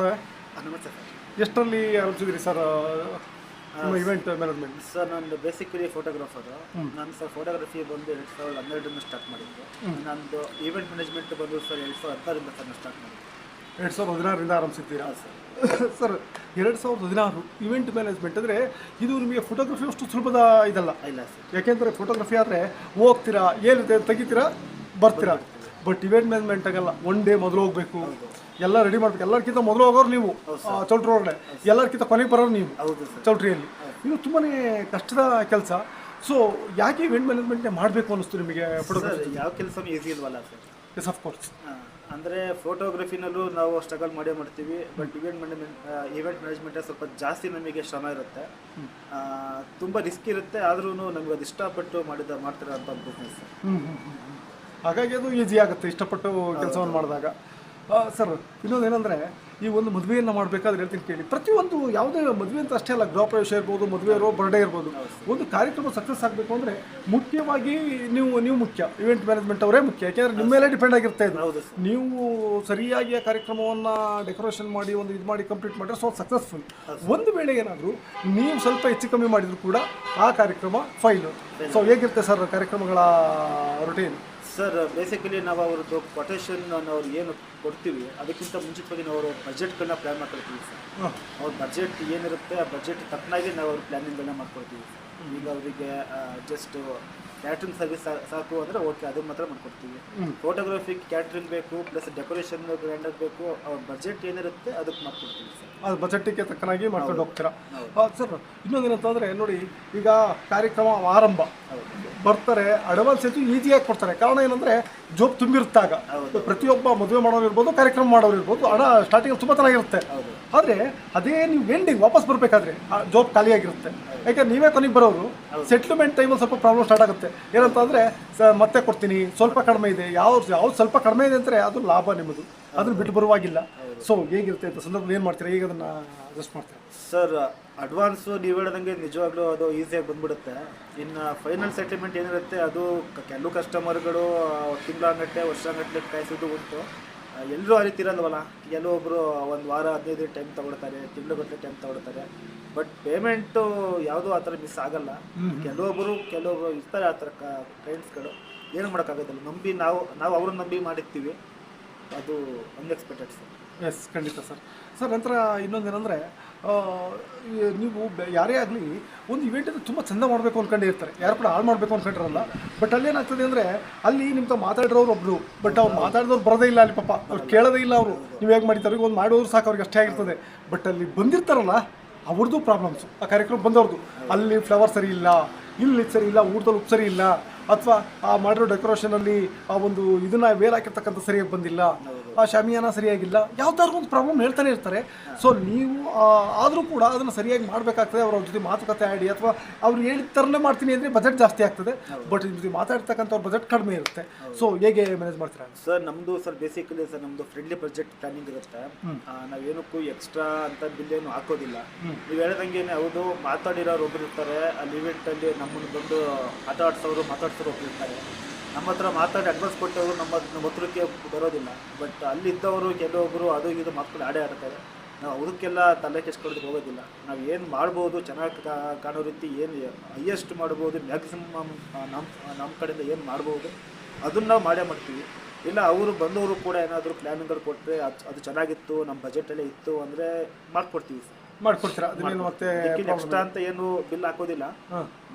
ನಮಸ್ತೆ ನಮಸ್ತೆ ಸರ್. ಎಷ್ಟರಲ್ಲಿ ಆರಂಭಿಸಿದ್ರಿ ಸರ್ ನಿಮ್ಮ ಇವೆಂಟ್ ಮ್ಯಾನೇಜ್ಮೆಂಟ್ ಸರ್ ನಂದು ಬೇಸಿಕಲಿ ಫೋಟೋಗ್ರಾಫರ್ ನಾನು ಸರ್ ಫೋಟೋಗ್ರಫಿ ಬಂದು ಎರಡು ಸಾವಿರದ ಹನ್ನೆರಡರಿಂದ ಸ್ಟಾರ್ಟ್ ಮಾಡಿದ್ದು. ನಂದು ಈವೆಂಟ್ ಮ್ಯಾನೇಜ್ಮೆಂಟ್ ಬಂದು ಸರ್ ಎರಡು ಸಾವಿರದ ಹದಿನಾರಿಂದ ಸರ್ ಸ್ಟಾರ್ಟ್ ಮಾಡಿದ್ದು. ಎರಡು ಸಾವಿರದ ಹದಿನಾರರಿಂದ ಆರಂಭಿಸಿದ್ದೀರಾ? ಸರ್. ಸರ್ ಎರಡು ಸಾವಿರದ ಹದಿನಾರು ಇವೆಂಟ್ ಮ್ಯಾನೇಜ್ಮೆಂಟ್ ಅಂದರೆ ಇದು ನಿಮಗೆ ಫೋಟೋಗ್ರಫಿ ಅಷ್ಟು ಸುಲಭದ ಇದಲ್ಲ. ಇಲ್ಲ ಸರ್. ಯಾಕೆಂದರೆ ಫೋಟೋಗ್ರಫಿ ಆದರೆ ಹೋಗ್ತೀರಾ ಏನಿದೆ ತೆಗಿತೀರಾ ಬರ್ತೀರಾ. ಬಟ್ ಇವೆಂಟ್ ಮ್ಯಾನೇಜ್ಮೆಂಟ್ ಆಗಲ್ಲ ಒನ್ ಡೇ ಮೊದಲು ಹೋಗಬೇಕು. ಎಲ್ಲ ರೆಡಿ ಮಾಡ್ಬೇಕು. ಎಲ್ಲರಿಗಿಂತ ಮೊದಲು ಹೋಗೋರು ನೀವು ಚೌಟ್ರಿ ಚೌಲ್ಟ್ರಿ ಒಳಗಡೆ ಎಲ್ಲರಿಗಿಂತ ಕೊನೆಗೆ ಬರೋರು ನೀವು ಚೌಲ್ಟ್ರಿಯಲ್ಲಿ ಇದು ತುಂಬಾ ಕಷ್ಟದ ಕೆಲಸ. ಸೊ ಯಾಕೆ ಇವೆಂಟ್ ಮ್ಯಾನೇಜ್ಮೆಂಟ್ನೇ ಮಾಡಬೇಕು ಅನ್ನಿಸ್ತು ನಿಮಗೆ ಫೋಟೋಗ್ರಫಿ ಯಾವ ಕೆಲಸನೂ ಈಸಿ ಇಲ್ವಲ್ಲ ಸರ್. ಎಸ್ ಆಫ್ ಕೋರ್ಸ್ ಅಂದರೆ ಫೋಟೋಗ್ರಫಿನಲ್ಲೂ ನಾವು ಸ್ಟ್ರಗಲ್ ಮಾಡೇ ಮಾಡ್ತೀವಿ. ಬಟ್ ಇವೆಂಟ್ ಮ್ಯಾನೇಜ್ಮೆಂಟ್ ಇವೆಂಟ್ ಮ್ಯಾನೇಜ್ಮೆಂಟೇ ಸ್ವಲ್ಪ ಜಾಸ್ತಿ ನಮಗೆ ಶ್ರಮ ಇರುತ್ತೆ. ತುಂಬ ರಿಸ್ಕ್ ಇರುತ್ತೆ. ಆದ್ರೂ ನಮಗೆ ಅದು ಇಷ್ಟಪಟ್ಟು ಮಾಡಿದ ಮಾಡ್ತಿರೋಂಥ ಬಿಸ್ನೆಸ್ ಹಾಗಾಗಿ ಅದು ಈಸಿ ಆಗುತ್ತೆ ಇಷ್ಟಪಟ್ಟು ಕೆಲಸವನ್ನು ಮಾಡಿದಾಗ. ಸರ್ ಇನ್ನೊಂದು ಏನಂದರೆ ಈ ಒಂದು ಮದುವೆಯನ್ನು ಮಾಡಬೇಕಾದ್ರೆ ಹೇಳ್ತೀನಿ ಕೇಳಿ. ಪ್ರತಿಯೊಂದು ಯಾವುದೇ ಮದುವೆ ಅಂತ ಅಷ್ಟೇ ಅಲ್ಲ ಗೃಹ ಪ್ರವೇಶ ಇರ್ಬೋದು ಮದುವೆ ಇರೋ ಬರ್ಡೇ ಇರ್ಬೋದು ಒಂದು ಕಾರ್ಯಕ್ರಮ ಸಕ್ಸಸ್ ಆಗಬೇಕು ಅಂದರೆ ಮುಖ್ಯವಾಗಿ ನೀವು ನೀವು ಮುಖ್ಯ. ಇವೆಂಟ್ ಮ್ಯಾನೇಜ್ಮೆಂಟ್ ಅವರೇ ಮುಖ್ಯ. ಯಾಕೆಂದರೆ ನಿಮ್ಮ ಮೇಲೆ ಡಿಪೆಂಡ್ ಆಗಿರ್ತಾ ಇದೆ. ಹೌದು ನೀವು ಸರಿಯಾಗಿ ಆ ಕಾರ್ಯಕ್ರಮವನ್ನು ಡೆಕೋರೇಷನ್ ಮಾಡಿ ಒಂದು ಇದು ಮಾಡಿ ಕಂಪ್ಲೀಟ್ ಮಾಡಿದ್ರೆ ಸೊ ಸಕ್ಸಸ್ಫುಲ್ ಒಂದು ವೇಳೆ ಏನಾದರೂ ನೀವು ಸ್ವಲ್ಪ ಹೆಚ್ಚು ಕಮ್ಮಿ ಮಾಡಿದರೂ ಕೂಡ ಆ ಕಾರ್ಯಕ್ರಮ ಫೈಲು ಸೊ ಹೇಗಿರುತ್ತೆ ಸರ್ ಕಾರ್ಯಕ್ರಮಗಳ ರೊಟೀನ್ ಸರ್ ಬೇಸಿಕಲಿ ನಾವು ಅವ್ರದ್ದು ಕೊಟೇಶನ್ ನಾವು ಏನು ಕೊಡ್ತೀವಿ ಅದಕ್ಕಿಂತ ಮುಂಚಿತವಾಗಿ ನಾವು ಅವ್ರ ಬಜೆಟ್ಗಳನ್ನ ಪ್ಲ್ಯಾನ್ ಮಾಡ್ಕೊಳ್ತೀವಿ ಸರ್ ಅವ್ರ ಬಜೆಟ್ ಏನಿರುತ್ತೆ ಆ ಬಜೆಟ್ ತಕ್ಕನಾಗಿ ನಾವು ಅವ್ರ ಪ್ಲ್ಯಾನಿಂಗ್ಗಳನ್ನ ಮಾಡ್ಕೊಳ್ತೀವಿ ಸರ್ ಈಗ ಅವರಿಗೆ ಜಸ್ಟ್ ಕ್ಯಾಟ್ರಿಂಗ್ ಸರ್ವಿಸ್ ಸಾಕು ಅಂದರೆ ಓಕೆ ಅದು ಮಾತ್ರ ಮಾಡ್ಕೊಡ್ತೀವಿ. ಫೋಟೋಗ್ರಫಿ ಕ್ಯಾಟ್ರಿಂಗ್ ಬೇಕು ಪ್ಲಸ್ ಡೆಕೋರೇಷನ್ ಗ್ರ್ಯಾಂಡರ್ ಬೇಕು ಅವ್ರ ಬಜೆಟ್ ಏನಿರುತ್ತೆ ಅದಕ್ಕೆ ಮಾಡ್ಕೊಡ್ತೀವಿ ಸರ್ ಅದು ಬಜೆಟ್ಟಿಗೆ ತಕ್ಕನಾಗಿ ಮಾಡ್ಕೊಂಡು ಹೋಗ್ತೀರಾ? ಸರ್ ಇನ್ನೊಂದೇನಂತಂದರೆ ನೋಡಿ ಈಗ ಕಾರ್ಯಕ್ರಮ ಆರಂಭ. ಬರ್ತಾರೆ ಅಡ್ವಾನ್ಸ್ ಹೆಚ್ಚು ಈಸಿಯಾಗಿ ಕೊಡ್ತಾರೆ. ಕಾರಣ ಏನಂದರೆ ಜೋಬ್ ತುಂಬಿರುತ್ತಾಗ. ಪ್ರತಿಯೊಬ್ಬ ಮದುವೆ ಮಾಡೋರು ಇರ್ಬೋದು ಕಾರ್ಯಕ್ರಮ ಮಾಡೋರು ಇರ್ಬೋದು ಹಣ ಸ್ಟಾರ್ಟಿಂಗ್ ತುಂಬ ಚೆನ್ನಾಗಿರುತ್ತೆ. ಆದರೆ ಅದೇ ನೀವು ಎಂಡಿಂಗ್ ವಾಪಸ್ ಬರಬೇಕಾದ್ರೆ ಆ ಜಾಬ್ ಖಾಲಿಯಾಗಿರುತ್ತೆ ಯಾಕೆ ನೀವೇ ಕೊನೆಗೆ ಬರೋರು ಸೆಟ್ಲ್ಮೆಂಟ್ ಟೈಮಲ್ಲಿ ಸ್ವಲ್ಪ ಪ್ರಾಬ್ಲಮ್ ಸ್ಟಾರ್ಟ್ ಆಗುತ್ತೆ. ಏನಂತ ಅಂದರೆ ಮತ್ತೆ ಕೊಡ್ತೀನಿ ಸ್ವಲ್ಪ ಕಡಿಮೆ ಇದೆ ಯಾವ ಯಾವ್ದು ಸ್ವಲ್ಪ ಕಡಿಮೆ ಇದೆ ಅಂದರೆ ಅದು ಲಾಭ ನಿಮ್ಮದು. ಅದನ್ನು ಬಿಟ್ಟು ಬರುವಾಗಿಲ್ಲ. ಸೊ ಹೇಗಿರುತ್ತೆ ಅಂತ ಸಂದರ್ಭದಲ್ಲಿ ಏನು ಮಾಡ್ತೀರಾ? ಈಗ ಅದನ್ನು ಅಡ್ಜಸ್ಟ್ ಮಾಡ್ತೀರಾ? ಸರ್ ಅಡ್ವಾನ್ಸು ನೀವು ಹೇಳ್ದಂಗೆ ನಿಜವಾಗ್ಲೂ ಅದು ಈಸಿಯಾಗಿ ಬಂದ್ಬಿಡುತ್ತೆ. ಇನ್ನು ಫೈನಲ್ ಸೆಟಲ್ಮೆಂಟ್ ಏನಿರುತ್ತೆ ಅದು ಕೆಲವು ಕಸ್ಟಮರ್ಗಳು ತಿಂಗಳಾಗಟ್ಟೆ ವರ್ಷಗಟ್ಟಲೆ ಕಾಯಿಸೋದು ಉಂಟು. ಎಲ್ಲರೂ ಆ ರೀತಿ ಇರಲ್ವಲ್ಲ ಕೆಲವೊಬ್ಬರು ಒಂದು ವಾರ ಹದಿನೈದು ಟೈಮ್ ತಗೊಳ್ತಾರೆ ತಿಂಗ್ಳುಗಟ್ಟಲೆ ಟೈಮ್ ತಗೊಳ್ತಾರೆ. ಬಟ್ ಪೇಮೆಂಟು ಯಾವುದೂ ಆ ಥರ ಮಿಸ್ ಆಗಲ್ಲ. ಕೆಲವೊಬ್ಬರು ಕೆಲವೊಬ್ಬರು ಇರ್ತಾರೆ ಆ ಥರ ಕ್ಲೈಂಟ್ಸ್ಗಳು ಏನು ಮಾಡೋಕ್ಕಾಗೋದಿಲ್ಲ. ನಂಬಿ ನಾವು ನಾವು ಅವ್ರನ್ನ ನಂಬಿ ಮಾಡಿರ್ತೀವಿ. ಅದು ಅನ್ಎಕ್ಸ್ಪೆಕ್ಟೆಡ್ ಸರ್ ಎಸ್ ಖಂಡಿತ ಸರ್ ಸರ್ ನಂತರ ಇನ್ನೊಂದೇನೆಂದರೆ ನೀವು ಯಾರೇ ಆಗಲಿ ಒಂದು ಇವೆಂಟನ್ನು ತುಂಬ ಚೆಂದ ಮಾಡಬೇಕು ಅಂದ್ಕೊಂಡಿರ್ತಾರೆ ಯಾರು ಕೂಡ ಹಾಳು ಮಾಡಬೇಕು ಅಂದ್ಕೊಂಡಿರಲ್ಲ ಬಟ್ ಅಲ್ಲಿ ಏನಾಗ್ತದೆ ಅಂದರೆ, ಅಲ್ಲಿ ನಿಮ್ಗೆ ಮಾತಾಡಿರೋರು ಒಬ್ಬರು ಬಟ್ ಅವ್ರು ಮಾತಾಡಿದವ್ರು ಬರೋದೇ ಇಲ್ಲ ಅಲ್ಲಿ ಪಾಪ. ಅವ್ರು ಕೇಳೋದೇ ಇಲ್ಲ ಅವರು. ನೀವು ಹೇಗೆ ಮಾಡಿದ್ದಾರೆ ಒಂದು ಮಾಡೋರು ಸಾಕು, ಅವ್ರಿಗೆ ಅಷ್ಟೇ ಆಗಿರ್ತದೆ. ಬಟ್ ಅಲ್ಲಿ ಬಂದಿರ್ತಾರಲ್ಲ ಅವ್ರದ್ದು ಪ್ರಾಬ್ಲಮ್ಸು ಆ ಕಾರ್ಯಕ್ರಮ ಬಂದವ್ರದ್ದು ಅಲ್ಲಿ ಫ್ಲವರ್ ಸರಿ ಇಲ್ಲ, ಇಲ್ಲಿ ಸರಿ ಇಲ್ಲ ಊಟದಲ್ಲಿ ಉಪ್ಪು ಸರಿ ಇಲ್ಲ, ಅಥವಾ ಆ ಮಾಡಿರೋ ಡೆಕೋರೇಷನಲ್ಲಿ ಆ ಒಂದು ಇದನ್ನ ವೇರ್ ಹಾಕಿರ್ತಕ್ಕಂಥ ಸರಿಯಾಗಿ ಬಂದಿಲ್ಲ. ಆ ಶಾಮಿಯಾನ ಸರಿಯಾಗಿಲ್ಲ. ಯಾವ್ದಾದ್ರು ಒಂದು ಪ್ರಾಬ್ಲಮ್ ಹೇಳ್ತಾನೆ ಇರ್ತಾರೆ. ಸೊ ನೀವು ಆದರೂ ಕೂಡ ಅದನ್ನು ಸರಿಯಾಗಿ ಮಾಡಬೇಕಾಗ್ತದೆ ಅವ್ರ ಜೊತೆ ಮಾತುಕತೆ ಆಡಿ ಅಥವಾ ಅವ್ರು ಹೇಳಿದ ಥರನೇ ಮಾಡ್ತೀನಿ ಅಂದರೆ ಬಜೆಟ್ ಜಾಸ್ತಿ ಆಗ್ತದೆ. ಬಟ್ ಇದ್ರ ಜೊತೆ ಮಾತಾಡ್ತಕ್ಕಂಥವ್ರ ಬಜೆಟ್ ಕಡಿಮೆ ಇರುತ್ತೆ. ಸೊ ಹೇಗೆ ಮ್ಯಾನೇಜ್ ಮಾಡ್ತೀರಾ? ಸರ್ ನಮ್ಮದು ಸರ್ ಬೇಸಿಕಲಿ ಸರ್ ನಮ್ಮದು ಫ್ರೆಂಡ್ಲಿ ಬಜೆಟ್ ಪ್ಲಾನಿಂಗ್ ಇರುತ್ತೆ. ನಾವು ನಾವೇನಕ್ಕೂ ಎಕ್ಸ್ಟ್ರಾ ಅಂತ ಬಿಲ್ ಏನು ಹಾಕೋದಿಲ್ಲ. ನೀವು ಹೇಳಿದಂಗೆ ಹೌದು ಮಾತಾಡಿರೋರು ಒಬ್ರು ಇರ್ತಾರೆ ಅಲ್ಲಿ ಇವೆಂಟಲ್ಲಿ ನಮ್ಮನ್ನು ಬಂದು ಮಾತಾಡ್ಸೋರು ಮಾತಾಡ್ಸೋರು ಒಬ್ರು ಇರ್ತಾರೆ. ನಮ್ಮ ಹತ್ರ ಮಾತಾಡಿ ಅಡ್ವಾನ್ಸ್ ಕೊಟ್ಟವರು ನಮ್ಮ ನಮ್ಮ ಹತ್ರಕ್ಕೆ ಬರೋದಿಲ್ಲ. ಬಟ್ ಅಲ್ಲಿದ್ದವರು ಕೆಲವೊಬ್ಬರು ಅದು ಇದು ಮಕ್ಕಳು ಆಡೇ ಆಡ್ತಾರೆ. ನಾವು ಅದಕ್ಕೆಲ್ಲ ತಲೆ ಕೆಸ್ಕೊಳ್ಳೋದಕ್ಕೆ ಹೋಗೋದಿಲ್ಲ. ನಾವು ಏನು ಮಾಡ್ಬೋದು ಚೆನ್ನಾಗಿ ಕಾಣೋ ರೀತಿ ಏನು ಹೈಯೆಸ್ಟ್ ಮಾಡ್ಬೋದು ಮ್ಯಾಕ್ಸಿಮಮ್ ನಮ್ಮ ನಮ್ಮ ಕಡೆಯಿಂದ ಏನು ಮಾಡ್ಬೋದು ಅದನ್ನು ನಾವು ಮಾಡೇ ಮಾಡ್ತೀವಿ. ಇಲ್ಲ ಅವರು ಬಂದವರು ಕೂಡ ಏನಾದರೂ ಪ್ಲ್ಯಾನ್ಗಳು ಕೊಟ್ಟರೆ ಅದು ಅದು ಚೆನ್ನಾಗಿತ್ತು ನಮ್ಮ ಬಜೆಟಲ್ಲೇ ಇತ್ತು ಅಂದರೆ ಮಾಡ್ಕೊಡ್ತೀವಿ. ಮಾಡ್ಕೊಡ್ತೀರಾ? ಅದನ್ನೇನು ಮತ್ತೆ ಎಕ್ಸ್ಟ್ರಾ ಅಂತ ಏನು ಬಿಲ್ ಹಾಕೋದಿಲ್ಲ.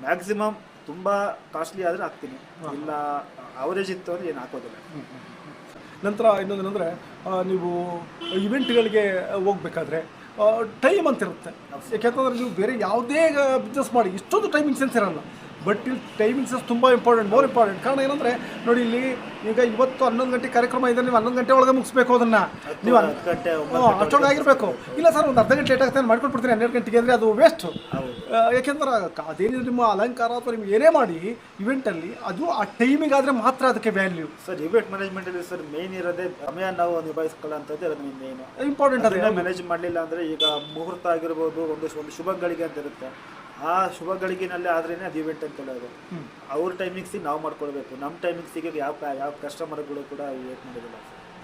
ಮ್ಯಾಕ್ಸಿಮಮ್ ತುಂಬ ಕಾಸ್ಟ್ಲಿ ಆದರೆ ಹಾಕ್ತೀನಿ. ಇಲ್ಲ ಅವರೇಜ್ ಇತ್ತು ಅಂದರೆ ಏನು ಹಾಕೋದಿಲ್ಲ. ನಂತರ ಇನ್ನೊಂದು ಇನ್ನೊಂದೇನೆಂದರೆ ನೀವು ಇವೆಂಟ್ಗಳಿಗೆ ಹೋಗ್ಬೇಕಾದ್ರೆ ಟೈಮ್ ಅಂತ ಇರುತ್ತೆ. ಯಾಕೆಂತಂದ್ರೆ ನೀವು ಬೇರೆ ಯಾವುದೇ ಬಿಸ್ನೆಸ್ ಮಾಡಿ ಇಷ್ಟೊಂದು ಟೈಮಿಂಗ್ ಸೆನ್ಸ್ ಇರಲ್ಲ. ಬಟ್ ಇಲ್ಲಿ ಟೈಮಿಂಗ್ಸ್ ತುಂಬ ಇಂಪಾರ್ಟೆಂಟ್ ಮೋರ್ ಇಂಪಾರ್ಟೆಂಟ್ ಕಾರಣ ಏನಂದರೆ ನೋಡಿ ಇಲ್ಲಿ ಈಗ ಇವತ್ತು ಹನ್ನೊಂದು ಗಂಟೆ ಕಾರ್ಯಕ್ರಮ ಇದೆ ನೀವು ಹನ್ನೊಂದು ಗಂಟೆ ಒಳಗೆ ಮುಗಿಸ್ಬೇಕು ಅದನ್ನ. ನೀವು ಅಷ್ಟೊಂದು ಆಗಿರಬೇಕು. ಇಲ್ಲ ಸರ್ ಒಂದು ಅರ್ಧ ಗಂಟೆ ಲೇಟ್ ಆಗುತ್ತೆ ಮಾಡ್ಕೊಟ್ಬಿಡ್ತೀನಿ ಹನ್ನೆರಡು ಗಂಟೆಗೆ ಅಂದರೆ ಅದು ವೇಸ್ಟು ಯಾಕೆಂದ್ರೆ ಅದೇನಿದ್ರೆ ಅದೇನಿದೆ ನಿಮ್ಮ ಅಲಂಕಾರ ಅಥವಾ ನಿಮ್ಗೆ ಏನೇ ಮಾಡಿ ಇವೆಂಟಲ್ಲಿ ಅದು ಆ ಟೈಮಿಗೆ ಆದರೆ ಮಾತ್ರ ಅದಕ್ಕೆ ವ್ಯಾಲ್ಯೂ ಸರ್ ಇವೆಂಟ್ ಮ್ಯಾನೇಜ್ಮೆಂಟಲ್ಲಿ ಸರ್ ಮೇನ್ ಇರೋದೇ ಸಮಯ ನಾವು ನಿಭಾಯಿಸ್ಕೊಳ್ಳೋಂಥದ್ದು ಅದು ಮೇನ್ ಇಂಪಾರ್ಟೆಂಟ್ ಅದೇ. ಮ್ಯಾನೇಜ್ ಮಾಡಲಿಲ್ಲ ಅಂದರೆ ಈಗ ಮುಹೂರ್ತ ಆಗಿರ್ಬೋದು ಒಂದು ಒಂದು ಶುಭ ಗಳಿಗೆ ಅಂತ ಇರುತ್ತೆ. ಆ ಶುಭ ಗಳಿಗೆನಲ್ಲೇ ಆದ್ರೇನೆ ಅದು ಇವೆಂಟ್ ಅಂತ ಹೇಳೋದು. ಅವ್ರ ಟೈಮಿಂಗ್ಸಿಗೆ ನಾವು ಮಾಡ್ಕೊಳ್ಬೇಕು. ನಮ್ಮ ಟೈಮಿಂಗ್ಸಿಗೆ ಯಾವ ಯಾವ ಕಸ್ಟಮರ್ಗಳು ಕೂಡ ವೇಟ್ ಮಾಡೋದಿಲ್ಲ.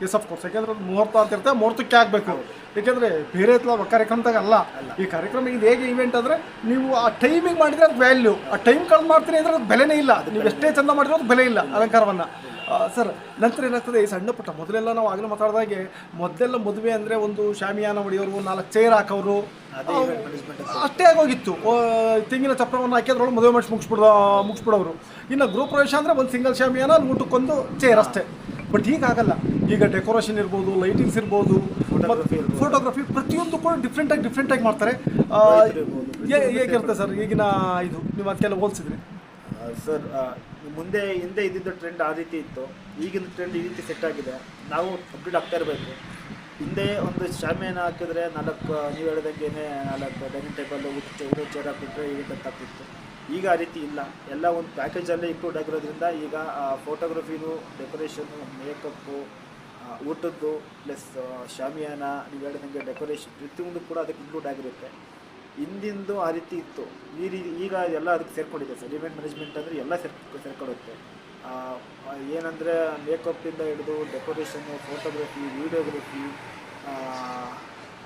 ಎಸ್ ಆಫ್ ಕೋರ್ಸ್ ಯಾಕೆಂದ್ರೆ ಅದು ಮುಹೂರ್ತ ಅಂತ ಇರುತ್ತೆ ಮುಹೂರ್ತಕ್ಕೆ ಆಗಬೇಕು. ಯಾಕೆಂದ್ರೆ ಬೇರೆ ಹತ್ರ ಕಾರ್ಯಕ್ರಮದಾಗ ಅಲ್ಲ ಈ ಕಾರ್ಯಕ್ರಮ ಇದು ಹೇಗೆ ಇವೆಂಟ್ ಅಂದ್ರೆ ನೀವು ಆ ಟೈಮಿಂಗ್ ಮಾಡಿದ್ರೆ ಅದು ವ್ಯಾಲ್ಯೂ ಆ ಟೈಮ್ ಕಳ್ ಮಾಡ್ತೀರಿ ಅಂದ್ರೆ ಅದು ಬೆಲೆನೇ ಇಲ್ಲ. ನೀವು ಎಷ್ಟೇ ಚಂದ ಮಾಡಿದ್ರೆ ಅದು ಬೆಲೆ ಇಲ್ಲ ಅಲಂಕಾರವನ್ನ. ಸರ್ ನಂತರ ಏನಾಗ್ತದೆ ಈ ಸಣ್ಣ ಪುಟ್ಟ ಮೊದಲೆಲ್ಲ ನಾವು ಆಗಲೇ ಮಾತಾಡಿದಾಗೆ ಮೊದಲೆಲ್ಲ ಮದುವೆ ಅಂದರೆ ಒಂದು ಶಾಮಿಯಾನ ಹೊಡೆಯೋರು ನಾಲ್ಕು ಚೇರ್ ಹಾಕೋರು. ಅಷ್ಟೇ ಆಗೋಗಿತ್ತು. ತೆಂಗಿನ ಚಪ್ರವನ್ನು ಹಾಕಿ ಅದ್ರೊಳಗೆ ಮದುವೆ ಮಾಡಿಸಿ ಮುಗಿಸ್ಬಿಡೋ ಮುಗಿಸ್ಬಿಡೋರು. ಇನ್ನು ಗೃಹ ಪ್ರವೇಶ ಅಂದರೆ ಒಂದು ಸಿಂಗಲ್ ಶಾಮಿಯಾನ ಊಟಕ್ಕೊಂದು ಚೇರ್ ಅಷ್ಟೇ. ಬಟ್ ಹೀಗಾಗಲ್ಲ. ಆಗಲ್ಲ ಈಗ ಡೆಕೋರೇಷನ್ ಇರ್ಬೋದು ಲೈಟಿಂಗ್ಸ್ ಇರ್ಬೋದು. ಫೋಟೋಗ್ರಫಿ ಪ್ರತಿಯೊಂದು ಕೂಡ ಡಿಫ್ರೆಂಟಾಗಿ ಆಗಿ ಡಿಫ್ರೆಂಟ್ ಆಗಿ ಮಾಡ್ತಾರೆ. ಹೇಗಿರುತ್ತೆ ಸರ್ ಈಗಿನ ಇದು ನೀವು ಅದಕ್ಕೆಲ್ಲ ಹೋಲಿಸಿದ್ರೆ? ಸರ್ ಮುಂದೆ ಹಿಂದೆ ಇದ್ದಿದ್ದ ಟ್ರೆಂಡ್ ಆ ರೀತಿ ಇತ್ತು. ಈಗಿನ ಟ್ರೆಂಡ್ ಈ ರೀತಿ ಸೆಟ್ ಆಗಿದೆ. ನಾವು ಅಪ್ಡೇಟ್ ಆಗ್ತಾ ಇರಬೇಕು. ಹಿಂದೆ ಒಂದು ಶಾಮಿಯಾನ ಹಾಕಿದ್ರೆ ನಾಲ್ಕು, ನೀವು ಹೇಳಿದಂಗೆನೇ ನಾಲ್ಕು ಡೈನಿಂಗ್ ಟೇಬಲ್ ಊಟ ಊಟ ಚೇರ್ ಹಾಕಿಬಿಟ್ರೆ ಈಗ ಆಗ್ತಿತ್ತು. ಈಗ ಆ ರೀತಿ ಇಲ್ಲ. ಎಲ್ಲ ಒಂದು ಪ್ಯಾಕೇಜಲ್ಲೇ ಇನ್ಕ್ಲೂಡ್ ಆಗಿರೋದ್ರಿಂದ ಈಗ ಫೋಟೋಗ್ರಫಿನು ಡೆಕೋರೇಷನು ಮೇಕಪ್ಪು ಊಟದ್ದು ಪ್ಲಸ್ ಶಾಮಿಯಾನ ನೀವು ಹೇಳಿದಂಗೆ ಡೆಕೋರೇಷನ್ ಪ್ರತಿಯೊಂದು ಕೂಡ ಅದಕ್ಕೆ ಇನ್ಕ್ಲೂಡ್ ಆಗಿರುತ್ತೆ. ಹಿಂದಿಂದು ಆ ರೀತಿ ಇತ್ತು. ಈ ರೀತಿ ಈಗ ಎಲ್ಲ ಅದಕ್ಕೆ ಸೇರ್ಕೊಂಡಿದೆ. ಸರ್ ಇವೆಂಟ್ ಮ್ಯಾನೇಜ್ಮೆಂಟ್ ಅಂದರೆ ಎಲ್ಲ ಸೇರ್, ಸೇರ್ಕೊಳ್ಳುತ್ತೆ. ಏನಂದರೆ ಮೇಕಪ್ಪಿಂದ ಹಿಡಿದು ಡೆಕೋರೇಷನ್ನು ಫೋಟೋಗ್ರಫಿ ವೀಡಿಯೋಗ್ರಫಿ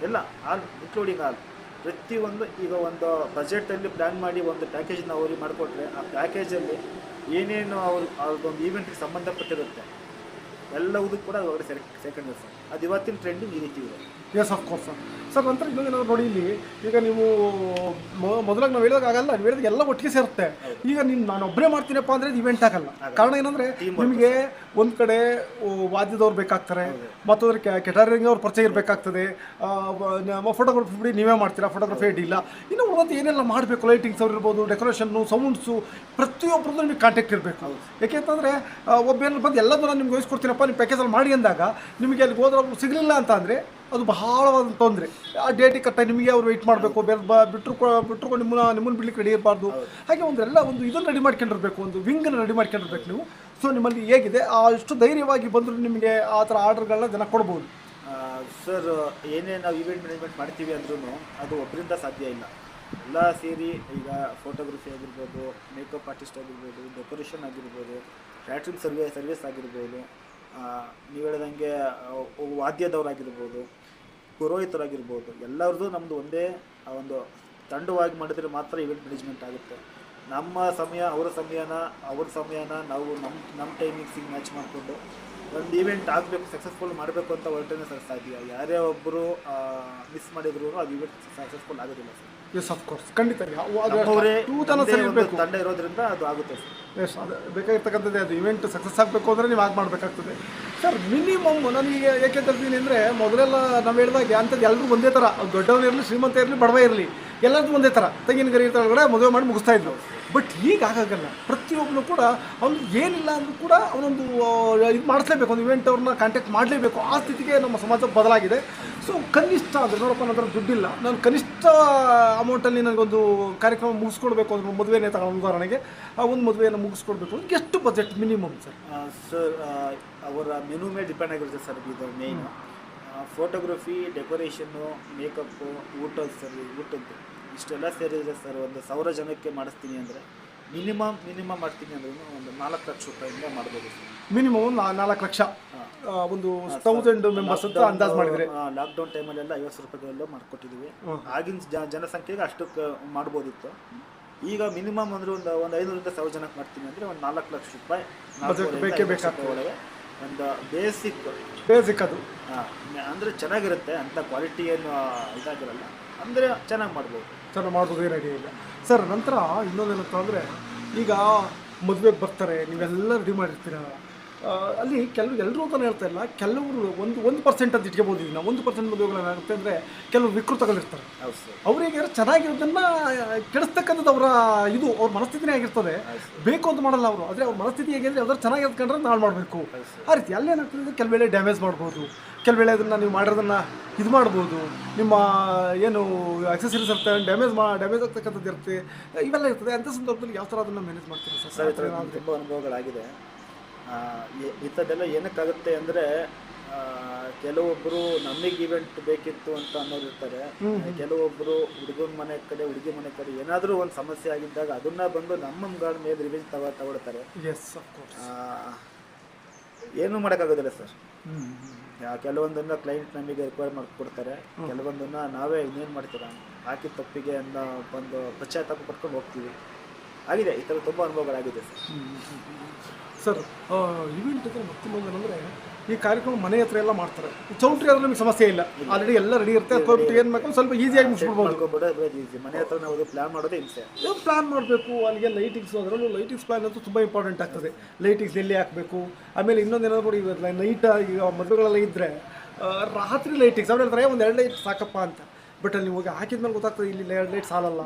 ಎಲ್ಲ ಆಲ್ ಇನ್ಕ್ಲೂಡಿಂಗ್ ಆಲ್ ಪ್ರತಿಯೊಂದು ಈಗ ಒಂದು ಬಜೆಟಲ್ಲಿ ಪ್ಲ್ಯಾನ್ ಮಾಡಿ ಒಂದು ಪ್ಯಾಕೇಜ್ನ ಅವ್ರಿಗೆ ಮಾಡಿಕೊಟ್ರೆ ಆ ಪ್ಯಾಕೇಜಲ್ಲಿ ಏನೇನು ಅವ್ರು ಅವ್ರದ್ದೊಂದು ಈವೆಂಟ್ಗೆ ಸಂಬಂಧಪಟ್ಟಿರುತ್ತೆ, ಎಲ್ಲವುದೂ ಕೂಡ ಸೇರ್ ಸೇರ್ಕೊಂಡಿದೆ ಸರ್, ಅದು ಇವತ್ತಿನ ಟ್ರೆಂಡಿಂಗ್ ಈ ರೀತಿ ಇದೆ. Yes of course sir sir ನಂತರ ಇನ್ನೊಂದು ನೋಡಿ ಇಲ್ಲಿ ಈಗ ನೀವು ಮೊದಲಾಗಿ ಮೊದಲಾಗ ನಾವು ಹೇಳೋದಾಗಲ್ಲ ನೀವು ಹೇಳಿದಾಗ ಎಲ್ಲ ಒಟ್ಟಿಗೆ ಸೇರುತ್ತೆ. ಈಗ ನೀನು ನಾನು ಒಬ್ಬರೇ ಮಾಡ್ತೀನಪ್ಪ ಅಂದರೆ ಇವೆಂಟ್ ಆಗಲ್ಲ. ಕಾರಣ ಏನಂದರೆ ನಿಮಗೆ ಒಂದು ಕಡೆ ವಾದ್ಯದವ್ರು ಬೇಕಾಗ್ತಾರೆ ಮತ್ತೊಂದ್ರೆ ಕೆಟರಿಂಗ್ ಅವ್ರ ಪರಿಚಯ ಇರಬೇಕಾಗ್ತದೆ. ಫೋಟೋಗ್ರಫಿ ಬಿಡಿ ನೀವೇ ಮಾಡ್ತೀರಾ ಫೋಟೋಗ್ರಫಿ ಇಲ್ಲ ಇನ್ನು ಉಳಿದಂತೆ ಏನೆಲ್ಲ ಮಾಡಬೇಕು? ಲೈಟಿಂಗ್ಸ್ ಅವ್ರು ಇರ್ಬೋದು ಡೆಕೋರೇಷನ್ನು ಸೌಂಡ್ಸು ಪ್ರತಿಯೊಬ್ಬರದ್ದು ನಿಮಗೆ ಕಾಂಟ್ಯಾಕ್ಟ್ ಇರಬೇಕು. ಯಾಕೆ ಅಂತಂದರೆ ಒಬ್ಬ ಬಂದು ಎಲ್ಲದೂ ನಾನು ನಿಮ್ಗೆ ವಹಿಸ್ಕೊಡ್ತೀನಪ್ಪ ನೀವು ಪ್ಯಾಕೇಜಲ್ಲಿ ಮಾಡಿ ಅಂದಾಗ ನಿಮಗೆ ಅಲ್ಲಿ ಹೋದ್ರೆ ಸಿಗಲಿಲ್ಲ ಅಂತ ಅಂದರೆ ಅದು ಬಹಳ ಒಂದು ತೊಂದರೆ. ಆ ಡೇಟಿಗೆ ಕಟ್ಟಾಗಿ ನಿಮಗೆ ಅವ್ರು ವೆಯ್ಟ್ ಮಾಡಬೇಕು ಬೇರೆ ಬ ಬಿಟ್ಟರು ಬಿಟ್ಟರು ನಿಮ್ಮನ್ನ ನಿಮ್ಮನ್ನು ಬಿಡ್ಲಿಕ್ಕೆ ರೆಡಿ ಇರಬಾರ್ದು. ಹಾಗೆ ಒಂದೆಲ್ಲ ಒಂದು ಇದನ್ನು ರೆಡಿ ಮಾಡ್ಕೊಂಡಿರ್ಬೇಕು, ಒಂದು ವಿಂಗನ್ನು ರೆಡಿ ಮಾಡ್ಕೊಂಡಿರ್ಬೇಕು ನೀವು. ಸೊ ನಿಮ್ಮಲ್ಲಿ ಹೇಗಿದೆ? ಆ ಅಷ್ಟು ಧೈರ್ಯವಾಗಿ ಬಂದರೂ ನಿಮಗೆ ಆ ಥರ ಆರ್ಡರ್ಗಳನ್ನ ಜನ ಕೊಡ್ಬೋದು. ಸರ್ ಏನೇ ನಾವು ಇವೆಂಟ್ ಮ್ಯಾನೇಜ್ಮೆಂಟ್ ಮಾಡ್ತೀವಿ ಅಂದ್ರೂ ಅದು ಒಬ್ಬರಿಂದ ಸಾಧ್ಯ ಇಲ್ಲ. ಎಲ್ಲ ಸೇರಿ ಈಗ ಫೋಟೋಗ್ರಫಿ ಆಗಿರ್ಬೋದು ಮೇಕಪ್ ಆರ್ಟಿಸ್ಟ್ ಆಗಿರ್ಬೋದು ಡೆಕೋರೇಷನ್ ಆಗಿರ್ಬೋದು ಕ್ಯಾಟ್ರಿಂಗ್ ಸರ್ವೆ ಸರ್ವಿಸ್ ಆಗಿರ್ಬೋದು ನೀವು ಹೇಳ್ದಂಗೆ ವಾದ್ಯದವರಾಗಿರ್ಬೋದು, ಪುರೋಹಿತರಾಗಿರ್ಬೋದು ಎಲ್ಲರದ್ದು ನಮ್ಮದು ಒಂದೇ ಒಂದು ತಂಡವಾಗಿ ಮಾಡಿದ್ರೆ ಮಾತ್ರ ಇವೆಂಟ್ ಮ್ಯಾನೇಜ್ಮೆಂಟ್ ಆಗುತ್ತೆ. ನಮ್ಮ ಸಮಯ, ಅವರ ಸಮಯನ, ಅವ್ರ ಸಮಯನ ನಾವು ನಮ್ಮ ನಮ್ಮ ಟೈಮಿಂಗ್ಸಿಗೆ ಮ್ಯಾಚ್ ಮಾಡಿಕೊಂಡು ಒಂದು ಈವೆಂಟ್ ಆಗಬೇಕು ಸಕ್ಸಸ್ಫುಲ್ ಮಾಡಬೇಕು ಅಂತ ಹೊರಟೇನೆ ಸರ್ ಸಾಧ್ಯ ಯಾರೇ ಒಬ್ಬರು ಮಿಸ್ ಮಾಡಿದ್ರು ಅದು ಈವೆಂಟ್ ಸಕ್ಸಸ್ಫುಲ್ ಆಗೋದಿಲ್ಲ ಸರ್. ಎಸ್ ಆಫ್ ಕೋರ್ಸ್ ಖಂಡಿತ ಯಾವ- ಅದು ನಮ್ಮವರೇ ಟೂತನ ನಮ್ಮದೇ ಸರಿ ಒಂದು ಇರಬೇಕು ತಂಡ ಇರೋದ್ರಿಂದ ಅದು ಆಗುತ್ತೆ ಸರ್. ಎಸ್ ಅದು. ಬೇಕಾಗಿರ್ತಕ್ಕಂಥದ್ದೇ ಅದು. ಇವೆಂಟ್ ಸಕ್ಸಸ್ ಆಗಬೇಕು ಅಂದರೆ ನೀವು ಆಗ ಮಾಡಬೇಕಾಗ್ತದೆ ಸರ್ ಮಿನಿಮಮ್ ನನಗೆ ಏಕೆ ತರ್ತೀನಿ ಅಂದರೆ ಮೊದಲೆಲ್ಲ ನಾವು ಹೇಳಿದಾಗ ಅಂಥದ್ದು ಎಲ್ಲರೂ ಒಂದೇ ಥರ. ದೊಡ್ಡವರು ಇರಲಿ ಶ್ರೀಮಂತ ಇರಲಿ ಬಡವ ಇರಲಿ ಎಲ್ಲರದ್ದು ಒಂದೇ ಥರ. ತೆಂಗಿನ ಗರಿ ಒಳಗಡೆ ಮದುವೆ ಮಾಡಿ ಮುಗಿಸ್ತಾ ಇದ್ರು. ಬಟ್ ಈಗ ಆಗಾಗಲ್ಲ ಪ್ರತಿಯೊಬ್ಬನು ಕೂಡ ಅವ್ನು ಏನಿಲ್ಲ ಅಂದ್ರೂ ಕೂಡ ಅವನೊಂದು ಇದು ಮಾಡಿಸ್ಲೇಬೇಕು. ಒಂದು ಇವೆಂಟ್ ಅವ್ರನ್ನ ಕಾಂಟ್ಯಾಕ್ಟ್ ಮಾಡಲೇಬೇಕು. ಆ ಸ್ಥಿತಿಗೆ ನಮ್ಮ ಸಮಾಜ ಬದಲಾಗಿದೆ. ಸೊ ಕನಿಷ್ಠ ಅಂದರೆ ನೋಡಪ್ಪ ನನ್ನ ಹತ್ರ ದುಡ್ಡಿಲ್ಲ. ನಾನು ಕನಿಷ್ಠ ಅಮೌಂಟಲ್ಲಿ ನನಗೊಂದು ಕಾರ್ಯಕ್ರಮ ಮುಗಿಸ್ಕೊಡ್ಬೇಕು ಅಂದ್ರೆ ಮದುವೆನೇ ತಗೊಂಡು ಉದಾಹರಣೆಗೆ ಆ ಒಂದು ಮದುವೆಯನ್ನು ಮುಗಿಸ್ಕೊಡ್ಬೇಕು ಅಂದ್ರೆ ಎಷ್ಟು ಬಜೆಟ್ ಮಿನಿಮಮ್ ಸರ್ ಸರ್ ಅವರ ಮೆನು ಮೇಲೆ ಡಿಪೆಂಡ್ ಆಗಿರುತ್ತೆ ಸರ್ ಇದು ಮೇನ್ ಫೋಟೋಗ್ರಫಿ ಡೆಕೋರೇಷನ್ನು ಮೇಕಪ್ಪು ಊಟದ ಸರ್ ಊಟದ್ದು ಇಷ್ಟೆಲ್ಲ ಸೇರಿದೆ ಸರ್ ಒಂದು ಸಾವಿರ ಜನಕ್ಕೆ ಮಾಡಿಸ್ತೀನಿ ಅಂದರೆ ಮಿನಿಮಮ್ ಮಿನಿಮಮ್ ಮಾಡ್ತೀನಿ ಅಂದ್ರೂ ಒಂದು ನಾಲ್ಕು ಲಕ್ಷ ರೂಪಾಯಿಂದ ಮಾಡ್ಬೋದು. ಮಿನಿಮಮ್ ಒಂದು ನಾಲ್ಕು ಲಕ್ಷ. ಒಂದು ತೌಸಂಡ್ ಮೆಂಬರ್ಸ್ ಅಂತ ಅಂದಾಜು ಮಾಡಿದ್ರೆ. ಲಾಕ್ಡೌನ್ ಟೈಮಲ್ಲೆಲ್ಲ ಐವತ್ತು ರೂಪಾಯಿಗಳೆಲ್ಲ ಮಾಡ್ಕೊಟ್ಟಿದ್ವಿ ಆಗಿನ ಜನಸಂಖ್ಯೆಗೆ ಅಷ್ಟಕ್ಕೆ ಮಾಡ್ಬೋದಿತ್ತು. ಈಗ ಮಿನಿಮಮ್ ಅಂದ್ರೆ ಒಂದು ಒಂದು ಐನೂರಿಂದ ಸಾವಿರ ಜನಕ್ಕೆ ಮಾಡ್ತೀನಿ ಅಂದರೆ ಒಂದು ನಾಲ್ಕು ಲಕ್ಷ ರೂಪಾಯಿ ಬೇಕೇ ಐದು ಬೇಕಾಗ್ತದೆ. ಒಳಗೆ ಒಂದು ಬೇಸಿಕ್ ಬೇಸಿಕ್ ಅದು. ಅಂದರೆ ಚೆನ್ನಾಗಿರುತ್ತೆ ಅಂತ ಕ್ವಾಲಿಟಿ ಏನು ಇದಾಗಿರಲ್ಲ. ಅಂದರೆ ಚೆನ್ನಾಗಿ ಮಾಡ್ಬೋದು. ಮಾಡ್ಬೋದು ಏನು ಐಡಿಯಾ ಇಲ್ಲ ಸರ್ ನಂತರ ಇನ್ನೊಂದೇನಂತ ಅಂದರೆ ಈಗ ಮದುವೆಗೆ ಬರ್ತಾರೆ ನೀವೆಲ್ಲ ರೆಡಿ ಮಾಡಿರ್ತೀರ? ಅಲ್ಲಿ ಕೆಲವು ಎಲ್ಲರೂ ಅಂತ ಹೇಳ್ತಾ ಇಲ್ಲ. ಕೆಲವರು ಒಂದು ಒಂದು ಪರ್ಸೆಂಟ್ ಅಂತ ಇಟ್ಕೋಬೋದು ಈಗ ನಾವು. ಒಂದು ಪರ್ಸೆಂಟ್ ಮದುವೆಗಳೇನಾಗುತ್ತೆ ಅಂದರೆ ಕೆಲವರು ವಿಕೃತಗಳಿರ್ತಾರೆ ಅವ್ರಿಗೆ ಚೆನ್ನಾಗಿರೋದನ್ನ ಕೆಡಿಸ್ತಕ್ಕಂಥದ್ದು ಅವರ ಇದು ಅವ್ರ ಮನಸ್ಥಿತಿನೇ ಆಗಿರ್ತದೆ. ಬೇಕು ಅಂತ ಮಾಡಲ್ಲ ಅವರು. ಆದರೆ ಅವ್ರ ಮನಸ್ಥಿತಿ ಹೇಗೆ ಅಂದರೆ ಯಾವ್ದಾದ್ರು ಚೆನ್ನಾಗಿ ಕಂಡ್ರೆ ನಾಳೆ ಮಾಡಬೇಕು ಆ ರೀತಿ ಅಲ್ಲೇನಾಗ್ತದೆ ಕೆಲವು ವೇಳೆ ಡ್ಯಾಮೇಜ್ ಮಾಡ್ಬೋದು. ಕೆಲವು ವೇಳೆ ಅದನ್ನು ನೀವು ಮಾಡಿರೋದನ್ನ ಇದು ಮಾಡ್ಬೋದು. ನಿಮ್ಮ ಏನು ಆಕ್ಸೆಸರೀಸ್ ಇರುತ್ತೆ ಡ್ಯಾಮೇಜ್ ಮಾ ಡ್ಯಾಮೇಜ್ ಆಗ್ತಕ್ಕಂಥದ್ದು ಇರುತ್ತೆ ಇವೆಲ್ಲ ಇರ್ತದೆ. ಅಂಥ ಸಂದರ್ಭದಲ್ಲಿ ಯಾವ ಥರ ಅದನ್ನು ಮ್ಯಾನೇಜ್ ಮಾಡ್ತೀರಾ ಸರ್? ಸರ್ ತುಂಬ ಅನುಭವಗಳಾಗಿದೆ. ಇಂಥದ್ದೆಲ್ಲ ಏನಕ್ಕಾಗುತ್ತೆ ಅಂದರೆ ಕೆಲವೊಬ್ಬರು ನಮಗೆ ಇವೆಂಟ್ ಬೇಕಿತ್ತು ಅಂತ ಅನ್ನೋರು ಇರ್ತಾರೆ. ಕೆಲವೊಬ್ಬರು ಹುಡುಗನ ಮನೆ ಕಡೆ ಹುಡುಗಿ ಮನೆ ಕಡೆ ಏನಾದರೂ ಒಂದು ಸಮಸ್ಯೆ ಆಗಿದ್ದಾಗ ಅದನ್ನ ಬಂದು ನಮ್ಮ ಗಾರ್ಡ್ ಮೇಲೆ ರಿವೆಂಜ್ ತಗೋ ತಗೊಳ್ತಾರೆ. ಏನೂ ಮಾಡೋಕ್ಕಾಗೋದಿಲ್ಲ ಸರ್. ಕೆಲವೊಂದನ್ನ ಕ್ಲೈಂಟ್ ನಮಗೆ ರಿಕ್ವೈರ್ ಮಾಡ್ಕೊಡ್ತಾರೆ. ಕೆಲವೊಂದನ್ನ ನಾವೇ ಇನ್ನೇನು ಮಾಡ್ತೀರಾ? ಹಾಕಿದ ತಪ್ಪಿಗೆ ಅನ್ನೋ ಒಂದು ಪಶ್ಚಾತ್ತಾಪ ಪಡ್ಕೊಂಡು ಹೋಗ್ತೀವಿ. ಆಗಿದೆ ಈ ಥರ ತುಂಬ ಅನುಭವಗಳಾಗಿದೆ ಸರ್. ಸರ್ ಇವೆಂಟ್ ಅಂದರೆ ಮತ್ತೊಂದು ಏನಂದರೆ ಈ ಕಾರ್ಯಕ್ರಮ ಮನೆ ಹತ್ರ ಎಲ್ಲ ಮಾಡ್ತಾರೆ. ಚೌಟ್ರಿ ಆದ್ರೆ ನಿಮಗೆ ಸಮಸ್ಯೆ ಇಲ್ಲ. ಆಲ್ರೆಡಿ ಎಲ್ಲ ರೆಡಿ ಇರುತ್ತೆ. ಕೊಟ್ಟು ಏನು ಬೇಕು ಸ್ವಲ್ಪ ಈಸಿಯಾಗಿ ಮುಗಿಸ್ಬಿಡ್ಬೋದು. ಈಸಿ ಮನೆ ಹತ್ರ ನಾವು ಪ್ಲಾನ್ ಮಾಡೋದೇ ಹಿಂಸೆ. ಪ್ಲಾನ್ ಮಾಡಬೇಕು. ಅಲ್ಲಿಗೆ ಲೈಟಿಂಗ್ಸ್ ಅದರಲ್ಲೂ ಲೈಟಿಂಗ್ಸ್ ಪ್ಲಾನ್ ಅಂತೂ ತುಂಬ ಇಂಪಾರ್ಟೆಂಟ್ ಆಗ್ತದೆ. ಲೈಟಿಂಗ್ಸ್ ಎಲ್ಲಿ ಹಾಕಬೇಕು? ಆಮೇಲೆ ಇನ್ನೊಂದು ಏನಾದ್ರು ನೋಡಿ ಇವತ್ತು ನೈಟ್ ಈಗ ಮದುವೆಗಳೆಲ್ಲ ಇದ್ದರೆ ರಾತ್ರಿ ಲೈಟಿಂಗ್ಸ್ ಅವ್ರು ಹೇಳ್ತಾರೆ ಒಂದು ಎರಡು ಲೈಟ್ ಸಾಕಪ್ಪ ಅಂತ. ಬಟ್ ಅಲ್ಲಿ ಹೋಗಿ ಹಾಕಿದ್ಮೇಲೆ ಗೊತ್ತಾಗ್ತದೆ ಇಲ್ಲಿ ಎರಡು ಲೈಟ್ ಸಾಲಲ್ಲ.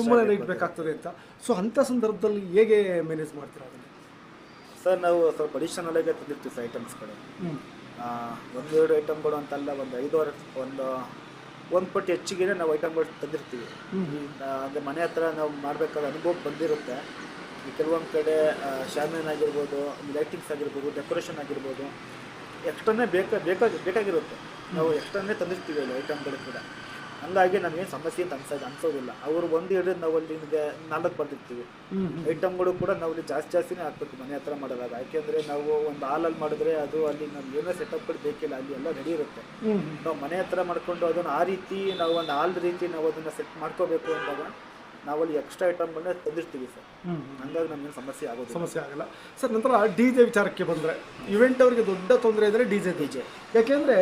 ತುಂಬಾ ಲೈಟ್ ಬೇಕಾಗ್ತದೆ ಅಂತ. ಸೊ ಅಂಥ ಸಂದರ್ಭದಲ್ಲಿ ಹೇಗೆ ಮ್ಯಾನೇಜ್ ಮಾಡ್ತೀರಾ ಅದನ್ನು? ಸರ್ ನಾವು ಸ್ವಲ್ಪ ಅಡಿಷನಲ್ ಆಗಿ ತಂದಿರ್ತೀವಿ ಸರ್ ಐಟಮ್ಸ್ಗಳು ಒಂದು ಒಂದೆರಡು ಐಟಮ್ಗಳು ಅಂತಲ್ಲ ಒಂದು ಐದಾರು ಒಂದು ಒಂದು ಪಟ್ಟು ಹೆಚ್ಚಿಗೆ ನಾವು ಐಟಮ್ಗಳು ತಂದಿರ್ತೀವಿ. ಅಂದರೆ ಮನೆ ಹತ್ರ ನಾವು ಮಾಡಬೇಕಾದ ಅನುಭವ ಬಂದಿರುತ್ತೆ. ಕೆಲವೊಂದು ಕಡೆ ಶಾಮಿಯನ್ ಆಗಿರ್ಬೋದು ಲೈಟಿಂಗ್ಸ್ ಆಗಿರ್ಬೋದು ಡೆಕೋರೇಷನ್ ಆಗಿರ್ಬೋದು ಎಕ್ಸ್ಟ್ರಾನೇ ಬೇಕಾ ಬೇಕಾಗಿ ಬೇಕಾಗಿರುತ್ತೆ. ನಾವು ಎಕ್ಸ್ಟ್ರಾನೇ ತಂದಿರ್ತೀವಿ ಅಲ್ಲಿ ಐಟಮ್ಗಳು ಕೂಡ. ಹಂಗಾಗಿ ನಮಗೇನು ಸಮಸ್ಯೆ ಅಂತ ಅನ್ಸೋದು ಅನ್ಸೋದಿಲ್ಲ. ಅವರು ಒಂದು ಹಿಡಿದು ನಾವು ಅಲ್ಲಿ ನಿಮಗೆ ನಾಲ್ಕು ಬರ್ತಿರ್ತೀವಿ ಐಟಮ್ಗಳು ಕೂಡ ನಾವು ಇಲ್ಲಿ ಜಾಸ್ತಿ ಜಾಸ್ತಿನೇ ಹಾಕ್ಬೇಕು ಮನೆ ಹತ್ರ ಮಾಡೋದಾಗ. ಯಾಕೆಂದ್ರೆ ನಾವು ಒಂದು ಹಾಲಲ್ಲಿ ಮಾಡಿದ್ರೆ ಅದು ಅಲ್ಲಿ ನಮ್ಗೆ ಏನೋ ಸೆಟಪ್ಗಳು ಬೇಕಿಲ್ಲ ಅಲ್ಲಿ ಎಲ್ಲ ರೆಡಿ ಇರುತ್ತೆ. ನಾವು ಮನೆ ಹತ್ರ ಮಾಡ್ಕೊಂಡು ಅದನ್ನು ಆ ರೀತಿ ನಾವು ಒಂದು ಹಾಲ್ ರೀತಿ ನಾವು ಅದನ್ನು ಸೆಟ್ ಮಾಡ್ಕೋಬೇಕು ಅಂದಾಗ ನಾವಲ್ಲಿ ಎಕ್ಸ್ಟ್ರಾ ಐಟಮ್ಗಳನ್ನ ತಂದಿರ್ತೀವಿ ಸರ್. ಹಂಗಾಗಿ ನಮಗೇನು ಸಮಸ್ಯೆ ಆಗೋದು ಸಮಸ್ಯೆ ಆಗಲ್ಲ. ಸರ್ ನಂತರ ಡಿ ಜೆ ವಿಚಾರಕ್ಕೆ ಬಂದರೆ. ಇವೆಂಟ್ ಅವರಿಗೆ ದೊಡ್ಡ ತೊಂದರೆ ಇದ್ದರೆ ಡಿ ಜೆ ಡಿ ಜೆ. ಯಾಕೆಂದರೆ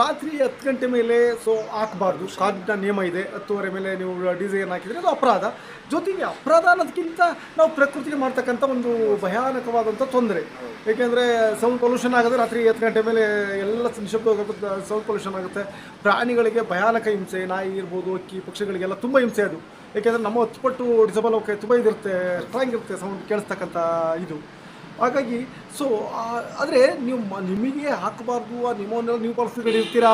ರಾತ್ರಿ ಹತ್ತು ಗಂಟೆ ಮೇಲೆ ಸೊ ಹಾಕಬಾರ್ದು. ಕಾನೂನಿನ ನಿಯಮ ಇದೆ. ಹತ್ತುವರೆ ಮೇಲೆ ನೀವು ಡಿ ಜೆ ಹಾಕಿದರೆ ಅದು ಅಪರಾಧ. ಜೊತೆಗೆ ಅಪರಾಧ ಅನ್ನೋದಕ್ಕಿಂತ ನಾವು ಪ್ರಕೃತಿಗೆ ಮಾಡ್ತಕ್ಕಂಥ ಒಂದು ಭಯಾನಕವಾದಂಥ ತೊಂದರೆ. ಏಕೆಂದರೆ ಸೌಂಡ್ ಪೊಲ್ಯೂಷನ್ ಆಗೋದು ರಾತ್ರಿ ಹತ್ತು ಗಂಟೆ ಮೇಲೆ ಎಲ್ಲ ನಿಶಬ್ದ ಸೌಂಡ್ ಪೊಲ್ಯೂಷನ್ ಆಗುತ್ತೆ. ಪ್ರಾಣಿಗಳಿಗೆ ಭಯಾನಕ ಹಿಂಸೆ ನಾಯಿ ಇರ್ಬೋದು ಅಕ್ಕಿ ಪಕ್ಷಿಗಳಿಗೆಲ್ಲ ತುಂಬ ಹಿಂಸೆ ಅದು. ಏಕೆಂದರೆ ನಮ್ಮ ಹತ್ತು ಪಟ್ಟು ಡಿಸಬಲ್ ಹೋಗಿ ತುಂಬ ಇದಿರುತ್ತೆ. ಸ್ಟ್ರಾಂಗ್ ಇರುತ್ತೆ ಸೌಂಡ್ ಕೇಳಿಸ್ತಕ್ಕಂಥ ಇದು. ಹಾಗಾಗಿ ಸೊ ಆದರೆ ನೀವು ಮ- ನಿಮಗೆ ಹಾಕಬಾರ್ದು ಆ ನಿಮ್ಮನ್ನೆಲ್ಲ ನೀವು ಪಾಲಿಸ್ಕೊಂಡು ಇರ್ತೀರಾ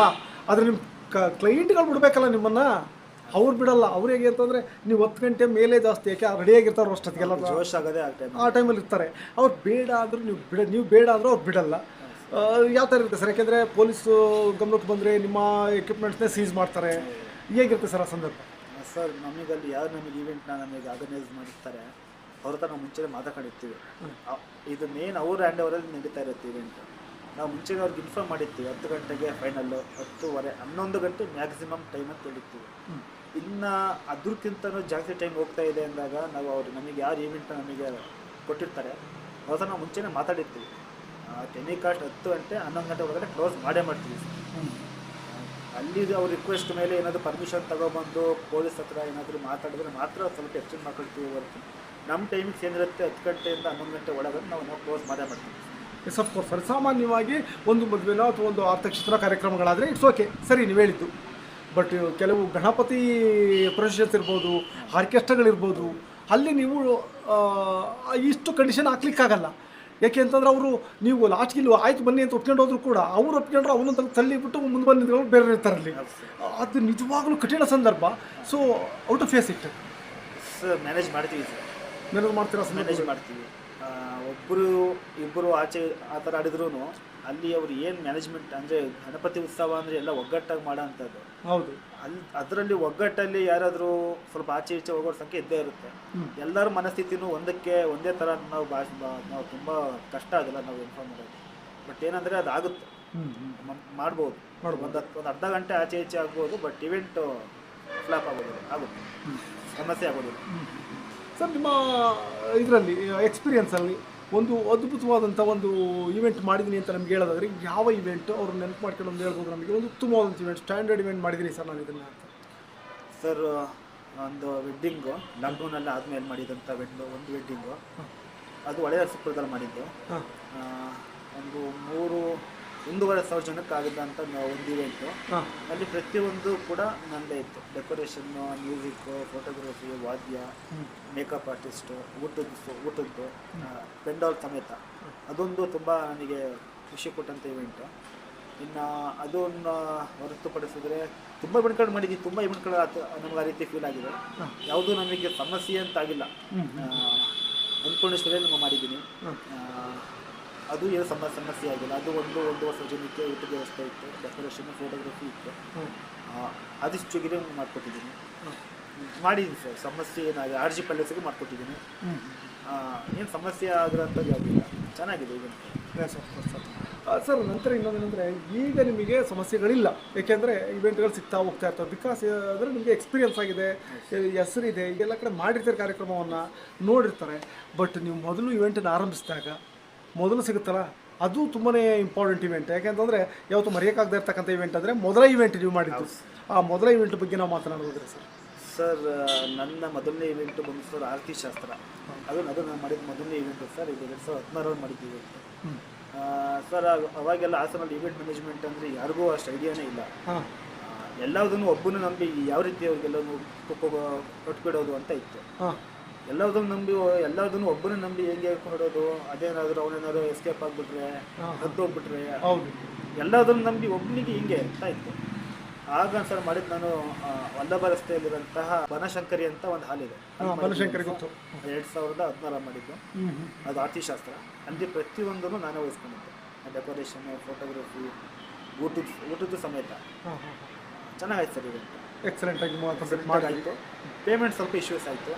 ಆದರೆ ನಿಮ್ಮ ಕ ಕ್ಲೈಂಟ್ಗಳು ಬಿಡಬೇಕಲ್ಲ ನಿಮ್ಮನ್ನು? ಅವ್ರು ಬಿಡಲ್ಲ. ಅವ್ರು ಹೇಗೆ ಅಂತಂದರೆ ನೀವು ಹತ್ತು ಗಂಟೆ ಮೇಲೆ ಜಾಸ್ತಿ ಯಾಕೆ ರೆಡಿಯಾಗಿರ್ತಾರೋ ಅಷ್ಟೊತ್ತಿಗೆಲ್ಲ ಜೋಶ್ ಆಗೋದೇ ಆ ಟೈಮ್ ಆ ಟೈಮಲ್ಲಿ ಇರ್ತಾರೆ. ಅವ್ರು ಬೇಡ ಆದರೂ ನೀವು ಬಿಡ ನೀವು ಬೇಡ ಆದರೂ ಅವ್ರು ಬಿಡಲ್ಲ. ಯಾವ ಥರ ಇರುತ್ತೆ ಸರ್? ಯಾಕೆಂದರೆ ಪೊಲೀಸು ಗಮನಕ್ಕೆ ಬಂದರೆ ನಿಮ್ಮ ಎಕ್ವಿಪ್ಮೆಂಟ್ಸ್ನೇ ಸೀಸ್ ಮಾಡ್ತಾರೆ. ಹೇಗಿರುತ್ತೆ ಸರ್ ಆ ಸಂದರ್ಭ? ಸರ್ ನಮಗಲ್ಲಿ ಯಾರು ನಮಗೆ ಈವೆಂಟ್ನ ನಮಗೆ ಆರ್ಗನೈಸ್ ಮಾಡಿರ್ತಾರೆ ಅವ್ರ ಹತ್ರ ನಾವು ಮುಂಚೆನೇ ಮಾತಾಡಿರ್ತೀವಿ ಅ- ಇದು ಮೇನ್ ಅವ್ರ ಹ್ಯಾಂಡ್ ಓವರಲ್ಲಿ ನಡೀತಾ ಇರುತ್ತೆ ಇವೆಂಟ್ ನಾವು ಮುಂಚೆನೇ ಅವ್ರಿಗೆ ಇನ್ಫಾರ್ಮ್ ಮಾಡಿರ್ತೀವಿ, ಹತ್ತು ಗಂಟೆಗೆ ಫೈನಲ್ಲು ಹತ್ತುವರೆ, ಹನ್ನೊಂದು ಗಂಟೆ ಮ್ಯಾಕ್ಸಿಮಮ್ ಟೈಮ್ ಅಂತ ಹೇಳಿರ್ತೀವಿ ಇನ್ನು ಅದ್ರಕ್ಕಿಂತನೂ ಜಾಸ್ತಿ ಟೈಮ್ ಹೋಗ್ತಾ ಇದೆ ಅಂದಾಗ ನಾವು ಅವ್ರು ನಮಗೆ ಯಾರು ಈವೆಂಟ್ ನಮಗೆ ಕೊಟ್ಟಿರ್ತಾರೆ, ಅವ್ರ ಹತ್ರ ನಾವು ಮುಂಚೆನೇ ಮಾತಾಡಿರ್ತೀವಿ. ಟೆನಿ ಕಾಸ್ಟ್ ಹತ್ತು ಗಂಟೆ, ಹನ್ನೊಂದು ಗಂಟೆ ಒಳಗಡೆ ಕ್ಲೋಸ್ ಮಾಡೇ ಮಾಡ್ತೀವಿ. ಅಲ್ಲಿ ಅವ್ರ ರಿಕ್ವೆಸ್ಟ್ ಮೇಲೆ ಏನಾದರೂ ಪರ್ಮಿಷನ್ ತಗೊಬಂದು ಪೊಲೀಸ್ ಹತ್ರ ಏನಾದರೂ ಮಾತಾಡಿದ್ರೆ ಮಾತ್ರ ಸ್ವಲ್ಪ ಎಕ್ಸ್ಟೆಂಡ್ ಮಾಡ್ಕೊಳ್ತೀವಿ ಹೊರತು. ನಮ್ಮ ಟೈಮಿಂಗ್ಸ್ ಏನಿರುತ್ತೆ ಹತ್ತು ಗಂಟೆಯಿಂದ ಹನ್ನೊಂದು ಗಂಟೆ ಒಳಗೆ ನಾವು ನಾವು ಕ್ಲೋಸ್ ಮಾಡೇ ಮಾಡ್ತೀವಿ. ಎಸ್ ಆಫ್ ಕೋರ್ಸ್ ಸರ್ ಸಾಮಾನ್ಯವಾಗಿ ಒಂದು ಮದುವೆನೋ ಅಥವಾ ಒಂದು ಆರ್ತಕ್ಷಿತ್ರ ಕಾರ್ಯಕ್ರಮಗಳಾದರೆ ಇಟ್ಸ್ ಓಕೆ ಸರಿ ನೀವು ಹೇಳಿದ್ದು. ಬಟ್ ಕೆಲವು ಗಣಪತಿ ಪ್ರೊಸೆಷನ್ಸ್ ಇರ್ಬೋದು ಆರ್ಕೆಸ್ಟ್ರಾಗಳಿರ್ಬೋದು ಅಲ್ಲಿ ನೀವು ಇಷ್ಟು ಕಂಡೀಷನ್ ಹಾಕ್ಲಿಕ್ಕಾಗಲ್ಲ. ಯಾಕೆ ಅಂತಂದ್ರೆ ಅವರು ನೀವು ಲಾಸ್ಟ್ಗೆ ಇಲ್ಲಿ ಆಯ್ತು ಬನ್ನಿ ಅಂತ ಒಪ್ಕೊಂಡು ಹೋದ್ರು ಕೂಡ ಅವ್ರು ಒಪ್ಕೊಂಡ್ರೆ ಅವನು ತಳ್ಳಿ ಬಿಟ್ಟು ಮುಂದೆ ಬಂದು ನಿಂತ್ಕೊಂಡು ಬೇರೆ ಇರ್ತಾರೆ ಅಲ್ಲಿ ಅದು ನಿಜವಾಗ್ಲೂ ಕಠಿಣ ಸಂದರ್ಭ. So out of face it sir manage ಮಾಡ್ತೀವಿ ಸರ್. ಮ್ಯಾನೇಜ್ ಮಾಡ್ತೀರಾ ಮ್ಯಾನೇಜ್ ಮಾಡ್ತೀವಿ. ಒಬ್ಬರು ಇಬ್ಬರು ಆಚೆ ಆ ಥರ ಆಡಿದ್ರು ಅಲ್ಲಿ ಅವರು ಏನು ಮ್ಯಾನೇಜ್ಮೆಂಟ್ ಅಂದರೆ ಗಣಪತಿ ಉತ್ಸವ ಅಂದರೆ ಎಲ್ಲ ಒಗ್ಗಟ್ಟಾಗಿ ಮಾಡೋ ಅಂಥದ್ದು ಹೌದು. ಅಲ್ಲಿ ಅದರಲ್ಲಿ ಒಗ್ಗಟ್ಟಲ್ಲಿ ಯಾರಾದರೂ ಸ್ವಲ್ಪ ಆಚೆ ಈಚೆ ಹೋಗೋ ಸಂಖ್ಯೆ ಇದ್ದೇ ಇರುತ್ತೆ. ಎಲ್ಲರ ಮನಸ್ಥಿತಿನೂ ಒಂದಕ್ಕೆ ಒಂದೇ ಥರ ನಾವು ಭಾಷೆ ನಾವು ತುಂಬ ಕಷ್ಟ ಆಗಲ್ಲ ನಾವು ಇನ್ಫಾರ್ಮ್ ಮಾಡೋದು. ಬಟ್ ಏನಂದರೆ ಅದು ಆಗುತ್ತೆ. ಹ್ಞೂ ಹ್ಞೂ ಮಾಡ್ಬೋದು. ಮಾಡ್ಬೋದು. ಒಂದು ಒಂದು ಅರ್ಧ ಗಂಟೆ ಆಚೆ ಈಚೆ ಆಗ್ಬೋದು ಬಟ್ ಇವೆಂಟು ಫ್ಲಾಪ್ ಆಗೋದಿಲ್ಲ ಆಗುತ್ತೆ. ಸಮಸ್ಯೆ ಆಗೋದಿಲ್ಲ. ಸರ್ ನಿಮ್ಮ ಇದರಲ್ಲಿ ಎಕ್ಸ್ಪೀರಿಯನ್ಸಲ್ಲಿ ಒಂದು ಅದ್ಭುತವಾದಂಥ ಒಂದು ಇವೆಂಟ್ ಮಾಡಿದ್ದೀನಿ ಅಂತ ನಮ್ಗೆ ಹೇಳೋದಾದ್ರೆ ಯಾವ ಇವೆಂಟು ಅವ್ರು ನೆನಪು ಮಾಡ್ಕೊಂಡು ಒಂದು ಹೇಳ್ಬೋದು ನಮಗೆ? ಒಂದು ಉತ್ತಮವಾದಂಥ ಇವೆಂಟ್ ಸ್ಟ್ಯಾಂಡರ್ಡ್ ಇವೆಂಟ್ ಮಾಡಿದ್ದೀನಿ ಸರ್ ನಾನು ಇದನ್ನು. ಅಂತ ಸರ್ ಒಂದು ವೆಡ್ಡಿಂಗು ಲಾಕ್ಡೌನಲ್ಲಿ ಆದಮೇಲೆ ಮಾಡಿದಂಥ ವೆಡ್ಡು ಒಂದು ವೆಡ್ಡಿಂಗು ಅದು ಒಳ್ಳೆಯ ಸುಪ್ರದಲ್ಲಿ ಮಾಡಿದ್ದು. ಒಂದು ಮೂರು ಒಂದೂವರೆ ಸಾವಿರ ಜನಕ್ಕೆ ಆಗಿದ್ದಂಥ ಒಂದು ಇವೆಂಟು ಅಲ್ಲಿ ಪ್ರತಿಯೊಂದು ಕೂಡ ನನ್ನದೇ ಇತ್ತು. ಡೆಕೋರೇಷನ್ನು ಮ್ಯೂಸಿಕ್ಕು ಫೋಟೋಗ್ರಫಿ ವಾದ್ಯ ಮೇಕಪ್ ಆರ್ಟಿಸ್ಟು ಊಟದ ಊಟದ್ದು ಪೆಂಡಾಲ್ ಸಮೇತ. ಅದೊಂದು ತುಂಬ ನನಗೆ ಖುಷಿ ಕೊಟ್ಟಂಥ ಇವೆಂಟು ಇನ್ನು ಅದನ್ನು ಹೊರತುಪಡಿಸಿದ್ರೆ ತುಂಬ ಇವೆಂಟ್ಗಳು ಮಾಡಿದ್ದೀವಿ ತುಂಬ ಇವೆಂಟ್ಗಳು ಆತು ನಮ್ಗೆ ಆ ರೀತಿ ಫೀಲ್ ಆಗಿದೆ. ಯಾವುದೂ ನಮಗೆ ಸಮಸ್ಯೆ ಅಂತ ಆಗಿಲ್ಲ ಅನ್ನಪೂರ್ಣೇಶ್ವರಿ ನಮ್ಮ ಮಾಡಿದ್ದೀನಿ ಅದು ಏನು ಸಮ ಸಮಸ್ಯೆ ಆಗಿಲ್ಲ. ಅದು ಒಂದು ಒಂದು ವರ್ಷ ಜನಕ್ಕೆ ಊಟದ ವ್ಯವಸ್ಥೆ ಇತ್ತು. ಡೆಕೋರೇಷನ್ ಫೋಟೋಗ್ರಫಿ ಇತ್ತು. ಆದಿಷ್ಟು ಮಾಡ್ಕೊಟ್ಟಿದ್ದೀನಿ. ಮಾಡಿದ್ದೀನಿ ಸರ್. ಸಮಸ್ಯೆ ಏನಾಗಿದೆ ಆರ್ ಜಿ ಪ್ಯಾಲೇಸಿಗೆ ಮಾಡ್ಕೊಟ್ಟಿದ್ದೀನಿ. ಏನು ಸಮಸ್ಯೆ ಆಗಿರೋಂಥದ್ದು ಯಾವುದಿಲ್ಲ ಚೆನ್ನಾಗಿದೆ ಈಗ. ಸರ್ ನಂತರ ಇನ್ನೊಂದೇನೆಂದರೆ ಈಗ ನಿಮಗೆ ಸಮಸ್ಯೆಗಳಿಲ್ಲ. ಏಕೆಂದರೆ ಇವೆಂಟ್ಗಳು ಸಿಗ್ತಾ ಹೋಗ್ತಾ ಇರ್ತವೆ. ಬಿಕಾಸ್ ಅಂದರೆ ನಿಮಗೆ ಎಕ್ಸ್ಪೀರಿಯನ್ಸ್ ಆಗಿದೆ. ಹೆಸರಿದೆ. ಈಗೆಲ್ಲ ಕಡೆ ಮಾಡಿರ್ತಾರೆ ಕಾರ್ಯಕ್ರಮವನ್ನು ನೋಡಿರ್ತಾರೆ. ಬಟ್ ನೀವು ಮೊದಲು ಇವೆಂಟನ್ನು ಆರಂಭಿಸಿದಾಗ ಮೊದಲು ಸಿಗುತ್ತಲ್ಲ? ಅದು ತುಂಬಾ ಇಂಪಾರ್ಟೆಂಟ್ ಇವೆಂಟ್ ಯಾಕೆಂತಂದರೆ ಯಾವತ್ತು ಮರೆಯೋಕ್ಕಾಗದೇ ಇರ್ತಕ್ಕಂಥ ಇವೆಂಟ್ ಅಂದರೆ ಮೊದಲ ಇವೆಂಟ್ ನೀವು ಮಾಡಿದ್ದು. ಆ ಮೊದಲ ಇವೆಂಟ್ ಬಗ್ಗೆ ನಾವು ಮಾತನಾಡೋದ್ರೆ ಸರ್. ಸರ್ ನನ್ನ ಮೊದಲನೇ ಇವೆಂಟ್ ಬಂದು ಸರ್ ಆರತಿ ಶಾಸ್ತ್ರ. ಅದು ಅದು ನಾನು ಮಾಡಿದ ಮೊದಲನೇ ಇವೆಂಟ್ ಸರ್. ಇದು ಎರಡು ಸಾವಿರದ ಹದಿನಾರಲ್ಲಿ ಮಾಡಿದ್ದು ಇವೆಂಟ್ ಸರ್ ಆಗ- ಅವಾಗೆಲ್ಲ ಹಾಸನಲ್ಲಿ ಇವೆಂಟ್ ಮ್ಯಾನೇಜ್ಮೆಂಟ್ ಅಂದರೆ ಯಾರಿಗೂ ಅಷ್ಟು ಐಡಿಯಾನೇ ಇಲ್ಲ. ಎಲ್ಲದನ್ನು ಒಬ್ಬನು ನಂಬಿ ಯಾವ ರೀತಿ ಅವ್ರಿಗೆಲ್ಲನೂ ಕೊಟ್ಬಿಡೋದು ಅಂತ ಇತ್ತು. ಹಾಂ ಎಲ್ಲದನ್ನು ನಂಬಿ ಎಲ್ಲದನ್ನು ಒಬ್ಬನೇ ನಂಬಿ ಹೆಂಗೆ ಹೊಡೋದು ಅದೇನಾದ್ರೂ ಅವನೇನಾದ್ರು ಎಸ್ಕೇಪ್ ಆಗ್ಬಿಟ್ರೆ ಹತ್ತೋಗ್ಬಿಟ್ರೆ ಹೌದು. ಎಲ್ಲದನ್ನು ನಂಬಿ ಒಬ್ಬನಿಗೆ ಹಿಂಗೆ ಅಂತ ಇತ್ತು. ಆಗ ಸರ್ ಮಾಡಿದ್ದು ನಾನು ವಲ್ಲಭ ರಸ್ತೆಯಲ್ಲಿರುವಂತಹ ಬನಶಂಕರಿ ಅಂತ ಒಂದು ಹಾಲಿದೆ ಇದೆ. ಬನಶಂಕರಿ ಗೊತ್ತು. ಎರಡು ಸಾವಿರದ ಹದಿನಾರ ಮಾಡಿದ್ದು. ಅದು ಆರ್ತಿ ಶಾಸ್ತ್ರ ಆರ್ತಿಶಾಸ್ತ್ರ. ಅಲ್ಲಿ ಪ್ರತಿಯೊಂದನ್ನು ನಾನೇ ವಹಿಸ್ಕೊಂಡಿದ್ದೆ ಡೆಕೋರೇಷನ್ ಫೋಟೋಗ್ರಫಿ ಊಟದ ಊಟದ ಸಮೇತ. ಚೆನ್ನಾಗಾಯ್ತು ಸರ್ ಇದು. ಎಕ್ಸಲೆಂಟ್ ಆಗಿ ಮಾಡಾಯಿತು ಪೇಮೆಂಟ್ ಸ್ವಲ್ಪ ಇಶ್ಯೂಸ್ ಆಯಿತು.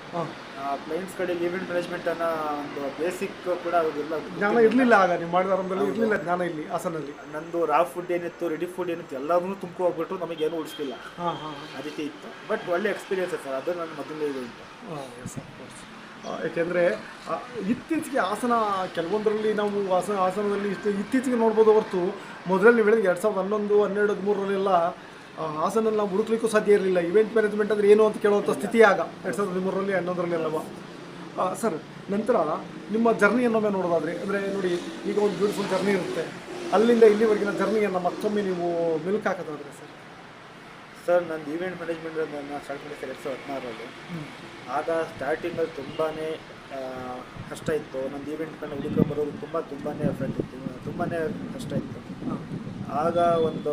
ಕ್ಲೈಂಟ್ಸ್ ಕಡೆ ಈವೆಂಟ್ ಮ್ಯಾನೇಜ್ಮೆಂಟ್ ಅನ್ನೋ ಒಂದು ಬೇಸಿಕ್ ಕೂಡ ಅವ್ರಿಗೆಲ್ಲ ಜ್ಞಾನ ಇರಲಿಲ್ಲ ಆಗ ನೀವು ಮಾಡಿದ ಆರಂಭದಲ್ಲಿ ಇರಲಿಲ್ಲ ಜ್ಞಾನ ಇಲ್ಲಿ ಹಾಸನಲ್ಲಿ. ನಂದು ರಾ ಫುಡ್ ಏನಿತ್ತು ರೆಡಿ ಫುಡ್ ಏನಿತ್ತು ಎಲ್ಲದನ್ನೂ ತುಂಬ್ಕೊ ಹೋಗ್ಬಿಟ್ಟು ನಮಗೇನು ಉಳಿಸ್ಲಿಲ್ಲ. ಹಾಂ ಹಾಂ ಆ ರೀತಿ ಇತ್ತು. ಬಟ್ ಒಳ್ಳೆ ಎಕ್ಸ್ಪೀರಿಯನ್ಸ್ ಸರ್ ಅದು ನನ್ನ ಮೊದಲನೇ ಇದು ಉಂಟು ಯಾಕೆಂದರೆ ಇತ್ತೀಚೆಗೆ ಹಾಸನ ಕೆಲವೊಂದರಲ್ಲಿ ನಾವು ಹಾಸನ ಹಾಸನದಲ್ಲಿ ಇಷ್ಟು ಇತ್ತೀಚೆಗೆ ನೋಡ್ಬೋದು ಹೊರತು ಮೊದಲಲ್ಲಿ ನೀವು ಹೇಳಿದ ಎರಡು ಸಾವಿರದ ಹನ್ನೊಂದು ಹನ್ನೆರಡು ಹದಿಮೂರರಲ್ಲೆಲ್ಲ ಹಾಸನಲ್ಲಿ ನಾವು ಹುಡುಕ್ಲಿಕ್ಕೂ ಸಾಧ್ಯ ಇರಲಿಲ್ಲ. ಇವೆಂಟ್ ಮ್ಯಾನೇಜ್ಮೆಂಟ್ ಅಂದರೆ ಏನು ಅಂತ ಕೇಳುವಂಥ ಸ್ಥಿತಿ ಆಗ. ಎರಡು ಸಾವಿರದ ಹದಿಮೂರರಲ್ಲಿ ಹನ್ನೊಂದರಲ್ಲಿ ಅಲ್ಲವ ಸರ್ ನಂತರ ನಿಮ್ಮ ಜರ್ನಿಯನ್ನೊಮ್ಮೆ ನೋಡೋದಾದ್ರೆ ಅಂದರೆ ನೋಡಿ ಈಗ ಒಂದು ಬ್ಯೂಟಿಫುಲ್ ಜರ್ನಿ ಇರುತ್ತೆ. ಅಲ್ಲಿಂದ ಇಲ್ಲಿವರೆಗಿನ ಜರ್ನಿಯನ್ನು ಮತ್ತೊಮ್ಮೆ ನೀವು ಮಿಲ್ಕ್ ಹಾಕೋದಾದ್ರೆ ಸರ್? ಸರ್ ನಂದು ಈವೆಂಟ್ ಮ್ಯಾನೇಜ್ಮೆಂಟ್ ನಾನು ಸ್ಟಾರ್ಟ್ ಮಾಡಿದ್ದೆ ಎರಡು ಸಾವಿರದ ಹದಿನಾರರಲ್ಲಿ. ಆಗ ಸ್ಟಾರ್ಟಿಂಗಲ್ಲಿ ತುಂಬಾ ಕಷ್ಟ ಇತ್ತು. ನಂದು ಈವೆಂಟ್ ಕಂಡು ಹುಡುಗ ಬರೋದು ತುಂಬ ತುಂಬಾ ಎಫೆಕ್ಟ್ ಇತ್ತು. ತುಂಬಾ ಕಷ್ಟ ಇತ್ತು. ಆಗ ಒಂದು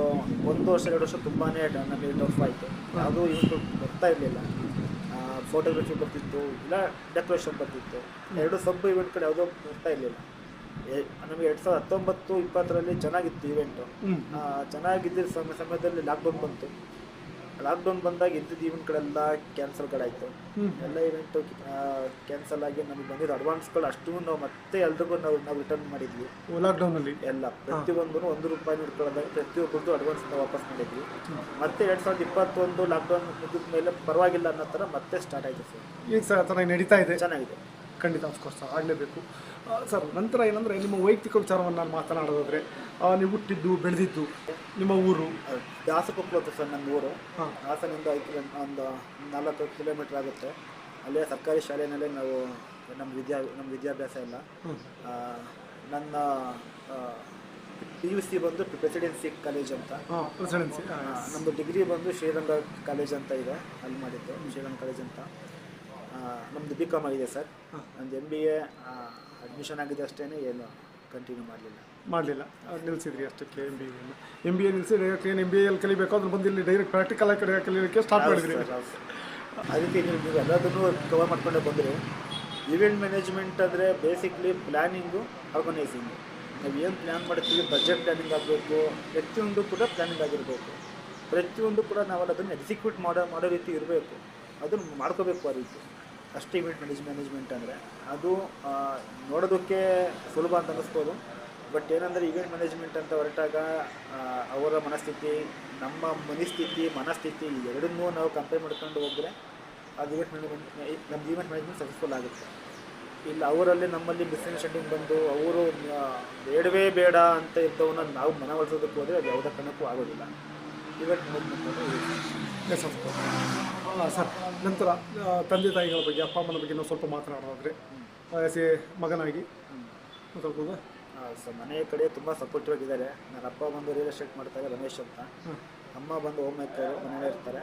ಒಂದು ವರ್ಷ ಎರಡು ವರ್ಷ ತುಂಬಾ ನನಗೆ ಟಫ್ ಆಯಿತು. ಅದು ಇವತ್ತು ಬರ್ತಾ ಇರಲಿಲ್ಲ. ಫೋಟೋಗ್ರಫಿ ಬರ್ತಿತ್ತು ಇಲ್ಲ ಡೆಕೋರೇಷನ್ ಬರ್ತಿತ್ತು. ಎರಡು ಸಬ್ ಇವೆಂಟ್ ಕಡೆ ಯಾವುದೋ ಬರ್ತಾ ಇರಲಿಲ್ಲ. ನಮಗೆ ಎರಡು ಸಾವಿರದ ಹತ್ತೊಂಬತ್ತು ಇಪ್ಪತ್ತರಲ್ಲಿ ಚೆನ್ನಾಗಿತ್ತು ಇವೆಂಟು ಚೆನ್ನಾಗಿದ್ದ ಸಮಯ ಸಮಯದಲ್ಲಿ ಲಾಕ್ಡೌನ್ ಬಂತು. ಲಾಕ್ಡೌನ್ ಬಂದಾಗ ಇದ್ದಿದ್ದು ಈವೆಂಟ್ಗಳೆಲ್ಲ ಕ್ಯಾನ್ಸಲ್ಗಳಾಯಿತು. ಎಲ್ಲ ಈವೆಂಟು ಕ್ಯಾನ್ಸಲ್ ಆಗಿ ನಮಗೆ ಬಂದಿದ್ದು ಅಡ್ವಾನ್ಸ್ಗಳು ಅಷ್ಟು ನಾವು ಮತ್ತೆ ಎಲ್ರಿಗೂ ನಾವು ನಾವು ರಿಟರ್ನ್ ಮಾಡಿದ್ವಿ. ಲಾಕ್ಡೌನಲ್ಲಿ ಎಲ್ಲ. ಪ್ರತಿಯೊಂದು ಒಂದು ರೂಪಾಯಿ ಇಟ್ಕೊಳ್ಳೋದಾಗ ಪ್ರತಿಯೊಬ್ಬರದ್ದು ಅಡ್ವಾನ್ಸ್ ನಾವು ವಾಪಸ್ ಮಾಡಿದ್ವಿ. ಮತ್ತೆ ಎರಡು ಸಾವಿರದ ಇಪ್ಪತ್ತೊಂದು ಲಾಕ್ಡೌನ್ ಮುಗಿದ ಮೇಲೆ ಪರವಾಗಿಲ್ಲ ಅನ್ನೋ ಥರ ಮತ್ತೆ ಸ್ಟಾರ್ಟ್ ಆಯಿತು ಸರ್. ಈಗ ಚೆನ್ನಾಗಿ ನಡೀತಾ ಇದೆ? ಚೆನ್ನಾಗಿದೆ. ಖಂಡಿತ ಆಫ್ ಕೋರ್ಸ್ ಆಗಲೇಬೇಕು. ಸರ್ ನಂತರ ಏನಂದರೆ ನಿಮ್ಮ ವೈಯಕ್ತಿಕ ವಿಚಾರವನ್ನು ನಾನು ಮಾತನಾಡೋದಾದರೆ ನೀವು ಹುಟ್ಟಿದ್ದು ಬೆಳೆದಿದ್ದು ನಿಮ್ಮ ಊರು? ದಾಸಕೊಪ್ಪಲು ಅಂತ ಸರ್ ನನ್ನ ಊರು. ದಾಸನಿಂದ ಹಾಸನಿಂದ ಐದು ಕಿಲೋ ಒಂದು ನಾಲ್ಕು ಕಿಲೋಮೀಟ್ರ್ ಆಗುತ್ತೆ. ಅಲ್ಲೇ ಸರ್ಕಾರಿ ಶಾಲೆಯಲ್ಲೇ ನಾವು ನಮ್ಮ ವಿದ್ಯಾ ನಮ್ಮ ವಿದ್ಯಾಭ್ಯಾಸ ಎಲ್ಲ. ನನ್ನ ಪಿ ಯು ಸಿ ಬಂದು ಪ್ರೆಸಿಡೆನ್ಸಿ ಕಾಲೇಜ್ ಅಂತ. ಪ್ರೆಸಿಡೆನ್ಸಿ ನಮ್ಮದು ಡಿಗ್ರಿ ಬಂದು ಶ್ರೀರಂಗ ಕಾಲೇಜ್ ಅಂತ ಇದೆ ಅಲ್ಲಿ ಮಾಡಿದ್ದು ಶ್ರೀರಂಗ ಕಾಲೇಜ್ ಅಂತ. ನಮ್ಮದು ಬಿ ಕಾಮ್ ಆಗಿದೆ ಸರ್. ನಂದು ಎಂ ಬಿ ಎ ಅಡ್ಮಿಷನ್ ಆಗಿದೆ ಅಷ್ಟೇ ಏನು ಕಂಟಿನ್ಯೂ ಮಾಡಲಿಲ್ಲ. ಮಾಡಲಿಲ್ಲ. ನಿಲ್ಲಿಸಿದ್ರಿ ಅಷ್ಟಕ್ಕೆ M B M B A ನಿಲ್ಲಿಸಿ ಡೈರೆಕ್ಟ್ ಏನು ಎಂ ಬಿ ಎಲ್ಲಿ ಕಲಿಬೇಕು? ಅದ್ರ ಬಂದು ಇಲ್ಲಿ ಡೈರೆಕ್ಟ್ ಪ್ರಾಕ್ಟಿಕಲ್ ಆಗಿ ಕಡೆ ಕಲಿಯೋಕ್ಕೆ ಸ್ಟಾರ್ಟ್ ಮಾಡಿದ್ರಿ. ಅದಕ್ಕೆ ನೀವು ನೀವು ಎಲ್ಲದನ್ನು ಕವರ್ ಮಾಡ್ಕೊಂಡೆ ಬಂದರೆ ಇವೆಂಟ್ ಮ್ಯಾನೇಜ್ಮೆಂಟ್ ಅಂದರೆ ಬೇಸಿಕ್ಲಿ ಪ್ಲ್ಯಾನಿಂಗು ಆರ್ಗನೈಸಿಂಗು ನಾವು ಏನು ಪ್ಲ್ಯಾನ್ ಮಾಡ್ತೀವಿ ಬಜೆಟ್ ಪ್ಲ್ಯಾನಿಂಗ್ ಆಗಬೇಕು ಪ್ರತಿಯೊಂದು ಕೂಡ ಪ್ಲ್ಯಾನಿಂಗ್ ಆಗಿರಬೇಕು. ಪ್ರತಿಯೊಂದು ಕೂಡ ನಾವು ಅದನ್ನು ಎಕ್ಸಿಕ್ಯೂಟ್ ಮಾಡೋ ಮಾಡೋ ರೀತಿ ಇರಬೇಕು. ಅದನ್ನು ಮಾಡ್ಕೋಬೇಕು ಆ ರೀತಿ. ಅಷ್ಟೇ ಇವೆಂಟ್ ಮ್ಯಾನೇಜ್ ಮ್ಯಾನೇಜ್ಮೆಂಟ್ ಅಂದರೆ ಅದು ನೋಡೋದಕ್ಕೆ ಸುಲಭ ಅಂತ ಅನ್ನಿಸ್ಬೋದು. ಬಟ್ ಏನಂದರೆ ಈವೆಂಟ್ ಮ್ಯಾನೇಜ್ಮೆಂಟ್ ಅಂತ ಹೊರಟಾಗ ಅವರ ಮನಸ್ಥಿತಿ, ನಮ್ಮ ಮನಸ್ಥಿತಿ ಮನಸ್ಥಿತಿ ಎರಡನ್ನೂ ನಾವು ಕಂಪೇರ್ ಮಾಡ್ಕೊಂಡು ಹೋದರೆ ಅದು ಇವೆಂಟ್ ಮ್ಯಾನೇಜ್ಮೆಂಟ್ ನಮ್ಮ ಈವೆಂಟ್ ಮ್ಯಾನೇಜ್ಮೆಂಟ್ ಸಕ್ಸಸ್ಫುಲ್ ಆಗುತ್ತೆ. ಇಲ್ಲ, ಅವರಲ್ಲಿ ನಮ್ಮಲ್ಲಿ ಮಿಸ್ಅಂಡರ್ಸ್ಟ್ಯಾಂಡಿಂಗ್ ಬಂದು ಅವರು ಬೇಡವೇ ಬೇಡ ಅಂತ ಇದ್ದವನ್ನ ನಾವು ಮನವೊಲಿಸೋದಕ್ಕೆ ಹೋದರೆ ಅದು ಯಾವುದೇ ಕಾರಣಕ್ಕೂ ಆಗೋದಿಲ್ಲ. ಈವೆಂಟ್ ಮ್ಯಾನೇಜ್ಮೆಂಟ್ ಎಸ್ ಸರ್ ನಂತರ ತಂದೆ ತಾಯಿಗಳ ಬಗ್ಗೆ ಅಪ್ಪ ಅಮ್ಮನ ಬಗ್ಗೆ ನಾವು ಸ್ವಲ್ಪ ಮಾತನಾಡೋದಾದರೆ ಎಸ್ ಎ ಮಗನಾಗಿ. ಮಾತಾಡ್ಬೋದು ಸರ್ ಮನೆ ಕಡೆ ತುಂಬ ಸಪೋರ್ಟಿವ್ ಆಗಿದ್ದಾರೆ. ನನ್ನ ಅಪ್ಪ ಬಂದು ರಿಯಲ್ ಎಸ್ಟೇಟ್ ಮಾಡ್ತಾರೆ ರಮೇಶ್ ಅಂತ. ಅಮ್ಮ ಬಂದು ಹೋಮ್ ಮೇಕರ್ ಮನೆಯಲ್ಲೇ ಇರ್ತಾರೆ.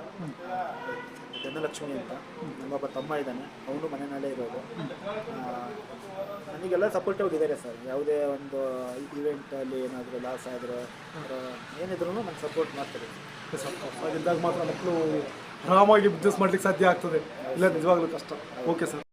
ಧನಲಕ್ಷ್ಮಿ ಅಂತ. ನಮ್ಮೊಬ್ಬ ತಮ್ಮ ಇದ್ದಾನೆ ಅವನು ಮನೆಯಲ್ಲೇ ಇರೋದು. ನನಗೆಲ್ಲ ಸಪೋರ್ಟಿವ್ ಆಗಿದ್ದಾರೆ ಸರ್. ಯಾವುದೇ ಒಂದು ಇವೆಂಟಲ್ಲಿ ಏನಾದರೂ ಲಾಸ್ ಆದರೆ ಏನಿದ್ರು ನಂಗೆ ಸಪೋರ್ಟ್ ಮಾಡ್ತಾರೆ. ಎಸ್ ಇದ್ದಾಗ ಮಾತ್ರ ಮಕ್ಕಳು ಆರಾಮಾಗಿ ಬಿಸ್ನೆಸ್ ಮಾಡ್ಲಿಕ್ಕೆ ಸಾಧ್ಯ ಆಗ್ತದೆ. ಇಲ್ಲ ನಿಜವಾಗ್ಲೂ ಕಷ್ಟ. Okay sir